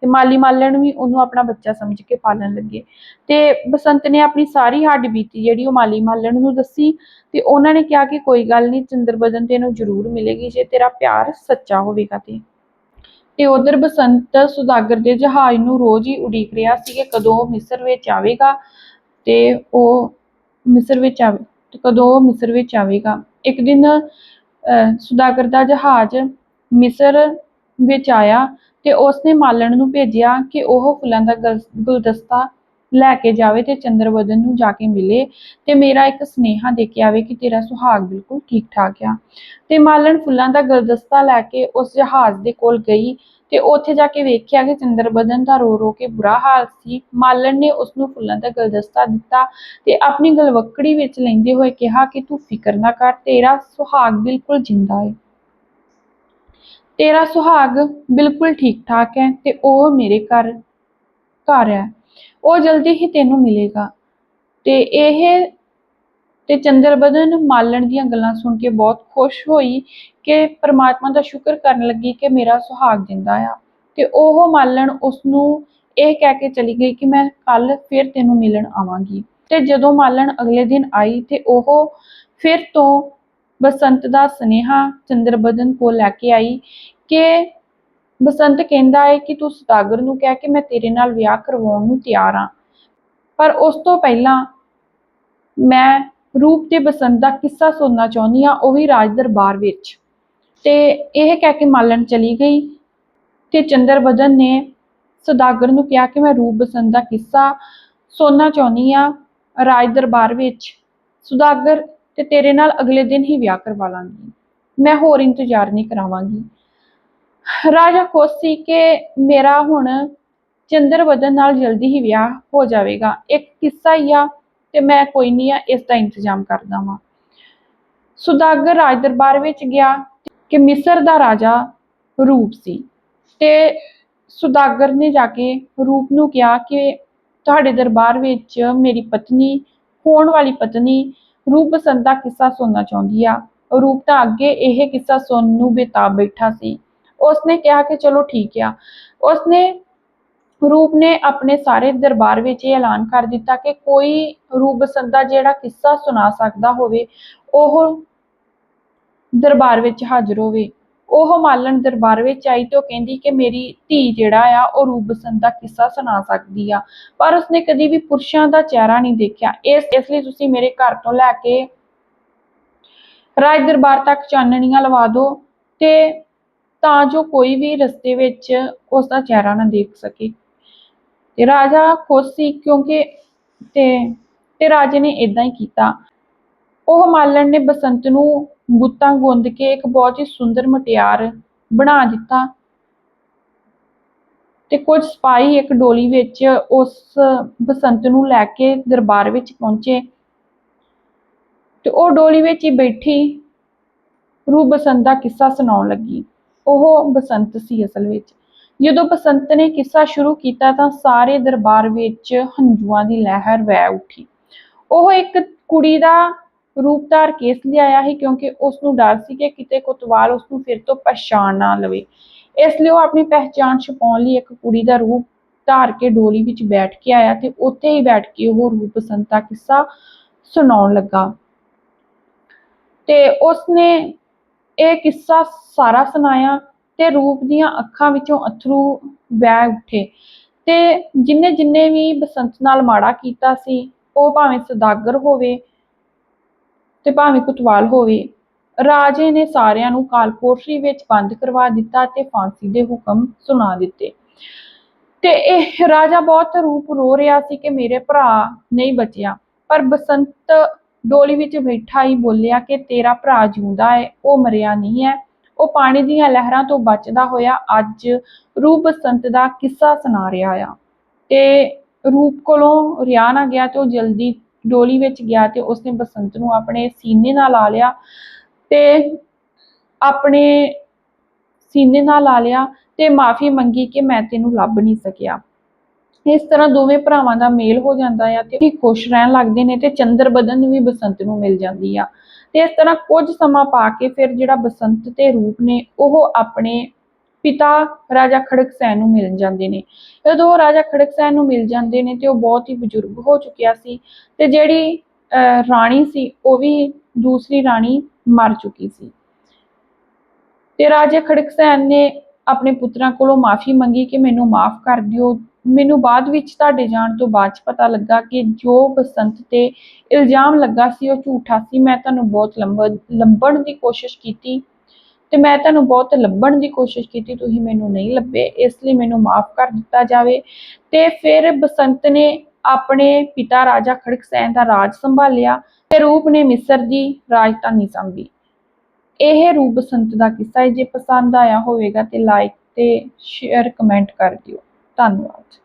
ਤੇ ਮਾਲੀ ਮਾਲਣ ਵੀ ਉਹਨੂੰ ਆਪਣਾ ਬੱਚਾ ਸਮਝ ਕੇ ਪਾਲਣ ਲੱਗੇ। ਤੇ ਬਸੰਤ ਨੇ ਆਪਣੀ ਸਾਰੀ ਹੱਡ ਬੀਤੀ ਜਿਹੜੀ ਉਹ ਮਾਲੀ ਮਾਲਣ ਨੂੰ ਦੱਸੀ ਤੇ ਉਹਨਾਂ ਨੇ ਕਿਹਾ ਕਿ ਕੋਈ ਗੱਲ ਨਹੀਂ ਚੰਦਰਬਦਨ ਤੈਨੂੰ ਜ਼ਰੂਰ ਮਿਲੇਗੀ ਜੇ ਤੇਰਾ ਪਿਆਰ ਸੱਚਾ ਹੋਵੇਗਾ ਤੇ। ਤੇ ਉਧਰ ਬਸੰਤ ਸੁਦਾਗਰ ਦੇ ਜਹਾਜ਼ ਨੂੰ ਰੋਜ਼ ਹੀ ਉਡੀਕ ਰਿਹਾ ਸੀ ਕਿ ਕਦੋਂ ਉਹ ਮਿਸਰ ਵਿੱਚ ਆਵੇਗਾ ਤੇ ਉਹ ਮਿਸਰ ਵਿੱਚ ਆਵੇ ਤੇ ਕਦੋਂ ਉਹ ਮਿਸਰ ਵਿੱਚ ਆਵੇਗਾ। ਇੱਕ ਦਿਨ ਅਹ, ਸੁਦਾਗਰ ਦਾ ਜਹਾਜ਼ ਮਿਸਰ ਵਿੱਚ ਆਇਆ ਤੇ ਉਸਨੇ ਮਾਲਣ ਨੂੰ ਭੇਜਿਆ ਕਿ ਉਹ ਫੁੱਲਾਂ ਦਾ ਗਲ- ਗੁਲਦਸਤਾ ਲੈ ਕੇ ਜਾਵੇ ਤੇ ਚੰਦਰਬਦਨ ਨੂੰ ਜਾ ਕੇ ਮਿਲੇ ਤੇ ਮੇਰਾ ਇੱਕ ਸੁਨੇਹਾ ਦੇ ਕੇ ਆਵੇ ਕਿ ਤੇਰਾ ਸੁਹਾਗ ਬਿਲਕੁਲ ਠੀਕ ਠਾਕ ਆ। ਤੇ ਮਾਲਣ ਫੁੱਲਾਂ ਦਾ ਗੁਲਦਸਤਾ ਲੈ ਕੇ ਉਸ ਜਹਾਜ਼ ਦੇ ਕੋਲ ਗਈ ਤੇ ਉੱਥੇ ਜਾ ਕੇ ਵੇਖਿਆ ਕਿ ਚੰਦਰਬਦਨ ਦਾ ਰੋ ਰੋ ਕੇ ਬੁਰਾ ਹਾਲ ਸੀ। ਮਾਲਣ ਨੇ ਉਸ ਨੂੰ ਫੁੱਲਾਂ ਦਾ ਗੁਲਦਸਤਾ ਦਿੱਤਾ ਤੇ ਆਪਣੀ ਗਲਵੱਕੜੀ ਵਿੱਚ ਲੈਂਦੇ ਹੋਏ ਕਿਹਾ ਕਿ ਤੂੰ ਫਿਕਰ ਨਾ ਕਰ, ਤੇਰਾ ਸੁਹਾਗ ਬਿਲਕੁਲ ਜਿੰਦਾ ਹੈ ਤੇਰਾ ਸੁਹਾਗ ਬਿਲਕੁਲ ਠੀਕ ਠਾਕ ਹੈ ਤੇ ਉਹ ਮੇਰੇ ਘਰ ਘਰ ਹੈ। ਉਹ ਜਲਦੀ ਹੀ ਤੈਨੂੰ ਮਿਲੇਗਾ। ਤੇ ਇਹ ਤੇ ਚੰਦਰਬਦਨ ਮਾਲਣ ਦੀਆਂ ਗੱਲਾਂ ਸੁਣ ਕੇ ਬਹੁਤ ਖੁਸ਼ ਹੋਈ ਕਿ ਪ੍ਰਮਾਤਮਾ ਦਾ ਸ਼ੁਕਰ ਕਰਨ ਲੱਗੀ ਕਿ ਮੇਰਾ ਸੁਹਾਗ ਦਿੰਦਾ ਆ। ਤੇ ਉਹ ਮਾਲਣ ਉਸ ਨੂੰ ਇਹ ਕਹਿ ਕੇ ਚਲੀ ਗਈ ਕਿ ਮੈਂ ਕੱਲ ਫਿਰ ਤੈਨੂੰ ਮਿਲਣ ਆਵਾਂਗੀ। ਤੇ ਜਦੋਂ ਮਾਲਣ ਅਗਲੇ ਦਿਨ ਆਈ ਤੇ ਉਹ ਫਿਰ ਤੋਂ ਬਸੰਤ ਦਾ ਸੁਨੇਹਾ ਚੰਦਰਬਦਨ ਕੋਲ ਲੈ ਕੇ ਆਈ ਕਿ ਬਸੰਤ ਕਹਿੰਦਾ ਹੈ ਕਿ ਤੂੰ ਸੁਦਾਗਰ ਨੂੰ ਕਹਿ ਕੇ ਮੈਂ ਤੇਰੇ ਨਾਲ ਵਿਆਹ ਕਰਵਾਉਣ ਨੂੰ ਤਿਆਰ ਹਾਂ। ਪਰ ਉਸ ਤੋਂ ਪਹਿਲਾਂ ਮੈਂ ਰੂਪ ਤੇ ਬਸੰਤ ਦਾ ਕਿੱਸਾ ਸੁਣਨਾ ਚਾਹੁੰਦੀ ਹਾਂ, ਉਹ ਵੀ ਰਾਜ ਦਰਬਾਰ ਵਿੱਚ। ਤੇ ਇਹ ਕਹਿ ਕੇ ਮਾਲਣ ਚਲੀ ਗਈ ਤੇ ਚੰਦਰਬਦਨ ਨੇ ਸੁਦਾਗਰ ਨੂੰ ਕਿਹਾ ਕਿ ਮੈਂ ਰੂਪ ਬਸੰਤ ਦਾ ਕਿੱਸਾ ਸੁਣਨਾ ਚਾਹੁੰਦੀ ਹਾਂ ਰਾਜ ਦਰਬਾਰ ਵਿੱਚ। ਸੁਦਾਗਰ ਤੇ ਤੇਰੇ ਨਾਲ ਅਗਲੇ ਦਿਨ ਹੀ ਵਿਆਹ ਕਰਵਾ ਲਾਂਗੀ। ਮੈਂ ਹੋਰ ਇੰਤਜ਼ਾਰ ਨਹੀਂ ਕਰਾਵਾਂਗੀ। ਰਾਜਾ ਖੁਸ਼ ਸੀ ਕਿ ਮੇਰਾ ਹੁਣ ਚੰਦਰਬਦਨ ਨਾਲ ਜਲਦੀ ਹੀ ਵਿਆਹ ਹੋ ਜਾਵੇਗਾ। ਇੱਕ ਕਿੱਸਾ ਹੀ ਆ ਤੇ ਮੈਂ ਕੋਈ ਨਹੀਂ ਆ, ਇਸ ਦਾ ਇੰਤਜ਼ਾਮ ਕਰਦਾ ਵਾਂ। ਸੁਦਾਗਰ ਰਾਜ ਦਰਬਾਰ ਵਿੱਚ ਗਿਆ ਕਿ ਮਿਸਰ ਦਾ ਰਾਜਾ ਰੂਪ ਸੀ ਤੇ ਸੁਦਾਗਰ ਨੇ ਜਾ ਕੇ ਰੂਪ ਨੂੰ ਕਿਹਾ ਕਿ ਤੁਹਾਡੇ ਦਰਬਾਰ ਵਿੱਚ ਮੇਰੀ ਪਤਨੀ, ਹੋਣ ਵਾਲੀ ਪਤਨੀ ਰੂਪ ਬਸੰਤ ਦਾ ਕਿੱਸਾ ਸੁਣਨਾ ਚਾਹੁੰਦੀ ਆ। ਰੂਪ ਤਾਂ ਅੱਗੇ ਇਹ ਕਿੱਸਾ ਸੁਣਨ ਨੂੰ ਬੇਤਾਬ ਬੈਠਾ ਸੀ। ਉਸਨੇ ਕਿਹਾ ਕਿ ਚਲੋ ਠੀਕ ਆ। ਉਸਨੇ, ਰੂਪ ਨੇ ਆਪਣੇ ਸਾਰੇ ਦਰਬਾਰ ਵਿੱਚ ਇਹ ਐਲਾਨ ਕਰ ਦਿੱਤਾ ਕਿ ਕੋਈ ਰੂਪ ਬਸੰਤ ਦਾ ਜਿਹੜਾ ਕਿੱਸਾ ਸੁਣਾ ਸਕਦਾ ਹੋਵੇ, ਉਹ ਦਰਬਾਰ ਵਿੱਚ ਹਾਜ਼ਰ ਹੋਵੇ। ਉਹ ਮਾਲਣ ਦਰਬਾਰ ਵਿੱਚ ਆਈ ਤੇ ਉਹ ਕਹਿੰਦੀ ਕਿ ਮੇਰੀ ਧੀ ਜਿਹੜਾ ਆ, ਉਹ ਰੂਪ ਬਸੰਤ ਦਾ ਕਿੱਸਾ ਸੁਣਾ ਸਕਦੀ ਆ। ਪਰ ਉਸਨੇ ਕਦੀ ਵੀ ਪੁਰਸ਼ਾਂ ਦਾ ਚਿਹਰਾ ਨਹੀਂ ਦੇਖਿਆ। ਇਸ ਇਸ ਲਈ ਤੁਸੀਂ ਮੇਰੇ ਘਰ ਤੋਂ ਲੈ ਕੇ ਰਾਜ ਦਰਬਾਰ ਤੱਕ ਚਾਨਣੀਆਂ ਲਵਾ ਦਿਓ ਤੇ ਤਾਂ ਜੋ ਕੋਈ ਵੀ ਰਸਤੇ ਵਿੱਚ ਉਸ ਦਾ ਚਿਹਰਾ ਨਾ ਦੇਖ ਸਕੇ। ਤੇ ਰਾਜਾ ਖੁਸ਼ ਸੀ ਕਿਉਂਕਿ ਤੇ ਤੇ ਰਾਜੇ ਨੇ ਇਦਾਂ ਹੀ ਕੀਤਾ। ਉਹ ਮਾਲਣ ਨੇ ਬਸੰਤ ਨੂੰ ਗੁੱਤਾਂ ਗੁੰਦ ਕੇ ਇੱਕ ਬਹੁਤ ਹੀ ਸੁੰਦਰ ਮਟਿਆਰ ਬਣਾ ਦਿੱਤਾ। ਤੇ ਕੁਝ ਸਿਪਾਹੀ ਇੱਕ ਡੋਲੀ ਵਿੱਚ ਉਸ ਬਸੰਤ ਨੂੰ ਲੈ ਕੇ ਦਰਬਾਰ ਵਿੱਚ ਪਹੁੰਚੇ। ਤੇ ਉਹ ਡੋਲੀ ਵਿੱਚ ਹੀ ਬੈਠੀ ਰੂ ਬਸੰਤ ਦਾ ਕਿੱਸਾ ਸੁਣਾਉਣ ਲੱਗੀ। ਉਹ ਬਸੰਤ ਸੀ ਅਸਲ ਵਿੱਚ। ਜਦੋਂ ਬਸੰਤ ਨੇ ਕਿੱਸਾ ਸ਼ੁਰੂ ਕੀਤਾ ਤਾਂ ਸਾਰੇ ਦਰਬਾਰ ਵਿੱਚ ਹੰਝੂਆਂ ਦੀ ਲਹਿਰ ਵਹਿ ਉੱਠੀ। ਉਹ ਇੱਕ ਕੁੜੀ ਦਾ ਰੂਪ ਧਾਰ ਕੇ ਇਸ ਸੀ ਕਿਉਂਕਿ ਉਸ ਨੂੰ ਡਰ ਸੀ ਕਿ ਕਿਤੇ ਕੋਤਵਾਲ ਉਸ ਨੂੰ ਫਿਰ ਤੋਂ ਪਛਾਣ ਨਾ ਲਵੇ। ਇਸ ਲਈ ਉਹ ਆਪਣੀ ਪਹਿਚਾਣ ਛੁਪਾਉਣ ਲਈ ਇੱਕ ਕੁੜੀ ਦਾ ਰੂਪ ਧਾਰ ਕੇ ਡੋਲੀ ਵਿੱਚ ਬੈਠ ਕੇ ਆਇਆ ਤੇ ਉੱਥੇ ਹੀ ਬੈਠ ਕੇ ਉਹ ਰੂਪ ਬਸੰਤ ਦਾ ਕਿੱਸਾ ਸੁਣਾਉਣ ਲੱਗਾ। ਤੇ ਉਸਨੇ ਇਹ ਕਿੱਸਾ ਸਾਰਾ ਸੁਣਾਇਆ ਤੇ ਰੂਪ ਦੀਆਂ ਅੱਖਾਂ ਵਿੱਚੋਂ ਅਥਰੂ ਵਹਿ ਉੱਠੇ ਤੇ ਜਿੰਨੇ ਜਿੰਨੇ ਵੀ ਬਸੰਤ ਨਾਲ ਮਾੜਾ ਕੀਤਾ ਸੀ, ਉਹ ਭਾਵੇਂ ਸਦਾਗਰ ਹੋਵੇ ਤੇ ਭਾਵੇਂ ਕੁਤਵਾਲ ਹੋਵੇ, ਰਾਜੇ ਨੇ ਸਾਰਿਆਂ ਨੂੰ ਕਾਲਕੋਠਰੀ ਵਿੱਚ ਬੰਦ ਕਰਵਾ ਦਿੱਤਾ ਤੇ ਫਾਂਸੀ ਦੇ ਹੁਕਮ ਸੁਣਾ ਦਿੱਤੇ। ਤੇ ਇਹ ਰਾਜਾ ਬਹੁਤ ਰੂਪ ਰੋ ਰਿਹਾ ਸੀ ਕਿ ਮੇਰੇ ਭਰਾ ਨਹੀਂ ਬਚਿਆ, ਪਰ ਬਸੰਤ ਡੋਲੀ ਵਿੱਚ ਬੈਠਾ ਹੀ ਬੋਲਿਆ ਕਿ ਤੇਰਾ ਭਰਾ ਜਿਉਂਦਾ ਹੈ, ਉਹ ਮਰਿਆ ਨਹੀਂ ਹੈ। ਉਹ ਪਾਣੀ ਦੀਆਂ ਲਹਿਰਾਂ ਤੋਂ ਬਚਦਾ ਹੋਇਆ ਅੱਜ ਰੂਪ ਬਸੰਤ ਦਾ ਕਿੱਸਾ ਸੁਣਾ ਰਿਹਾ ਆ। ਤੇ ਰੂਪ ਕੋਲੋਂ ਰਿਹਾ ਨਾ ਗਿਆ ਤੇ ਉਹ ਜਲਦੀ ਡੋਲੀ ਵਿੱਚ ਗਿਆ ਤੇ ਉਸਨੇ ਬਸੰਤ ਨੂੰ ਆਪਣੇ ਸੀਨੇ ਨਾਲ ਲਾ ਲਿਆ ਤੇ ਆਪਣੇ ਸੀਨੇ ਨਾਲ ਲਾ ਲਿਆ ਤੇ ਮਾਫੀ ਮੰਗੀ ਕਿ ਮੈਂ ਤੈਨੂੰ ਲੱਭ ਨਹੀਂ ਸਕਿਆ। ਇਸ ਤਰ੍ਹਾਂ ਦੋਵੇਂ ਭਰਾਵਾਂ ਦਾ ਮੇਲ ਹੋ ਜਾਂਦਾ ਆ ਤੇ ਉਹ ਖੁਸ਼ ਰਹਿਣ ਲੱਗਦੇ ਨੇ ਤੇ ਚੰਦਰ ਬਦਨ ਵੀ ਬਸੰਤ ਨੂੰ ਮਿਲ ਜਾਂਦੀ ਆ। ਤੇ ਇਸ ਤਰ੍ਹਾਂ ਕੁਝ ਸਮਾਂ ਪਾ ਕੇ ਫਿਰ ਜਿਹੜਾ ਬਸੰਤ ਤੇ ਰੂਪ ਨੇ ਉਹ ਆਪਣੇ ਪਿਤਾ ਰਾਜਾ ਖੜਕ ਸੈਨ ਨੂੰ ਮਿਲ ਜਾਂਦੇ ਨੇ। ਜਦੋਂ ਰਾਜਾ ਖੜਕ ਸੈਨ ਨੂੰ ਮਿਲ ਜਾਂਦੇ ਨੇ ਤੇ ਉਹ ਬਹੁਤ ਹੀ ਬਜ਼ੁਰਗ ਹੋ ਚੁੱਕਿਆ ਸੀ ਤੇ ਜਿਹੜੀ ਅਹ, ਰਾਣੀ ਸੀ ਉਹ ਵੀ ਦੂਸਰੀ ਰਾਣੀ ਮਰ ਚੁੱਕੀ ਸੀ। ਤੇ ਰਾਜਾ ਖੜਕ ਸੈਨ ਨੇ ਆਪਣੇ ਪੁੱਤਰਾਂ ਕੋਲੋਂ ਮਾਫੀ ਮੰਗੀ ਕਿ ਮੈਨੂੰ ਮਾਫ ਕਰ ਦਿਓ। ਮੈਨੂੰ ਬਾਅਦ ਵਿੱਚ ਤੁਹਾਡੇ ਜਾਣ ਤੋਂ ਬਾਅਦ 'ਚ ਪਤਾ ਲੱਗਾ ਕਿ ਜੋ ਬਸੰਤ ਤੇ ਇਲਜ਼ਾਮ ਲੱਗਾ ਸੀ ਉਹ ਝੂਠਾ ਸੀ। ਮੈਂ ਤੁਹਾਨੂੰ ਬਹੁਤ ਲੰਬਣ ਦੀ ਕੋਸ਼ਿਸ਼ ਕੀਤੀ ਤੇ ਮੈਂ ਤੁਹਾਨੂੰ ਬਹੁਤ ਲੱਭਣ ਦੀ ਕੋਸ਼ਿਸ਼ ਕੀਤੀ, ਤੁਸੀਂ ਮੈਨੂੰ ਨਹੀਂ ਲੱਭੇ, ਇਸ ਲਈ ਮੈਨੂੰ ਮਾਫ ਕਰ ਦਿੱਤਾ ਜਾਵੇ। ਤੇ ਫਿਰ ਬਸੰਤ ਨੇ ਆਪਣੇ ਪਿਤਾ ਰਾਜਾ ਖੜਕਸੈਨ ਦਾ ਰਾਜ ਸੰਭਾਲਿਆ ਤੇ ਰੂਪ ਨੇ ਮਿਸਰ ਦੀ ਰਾਜਧਾਨੀ ਸੰਭੀ। ਇਹ ਰੂਪ ਬਸੰਤ ਦਾ ਕਿੱਸਾ ਹੈ, ਜੇ ਪਸੰਦ ਆਇਆ ਹੋਵੇਗਾ ਤੇ ਲਾਈਕ ਤੇ ਸ਼ੇਅਰ ਕਮੈਂਟ ਕਰ ਦਿਓ। ਧੰਨਵਾਦ।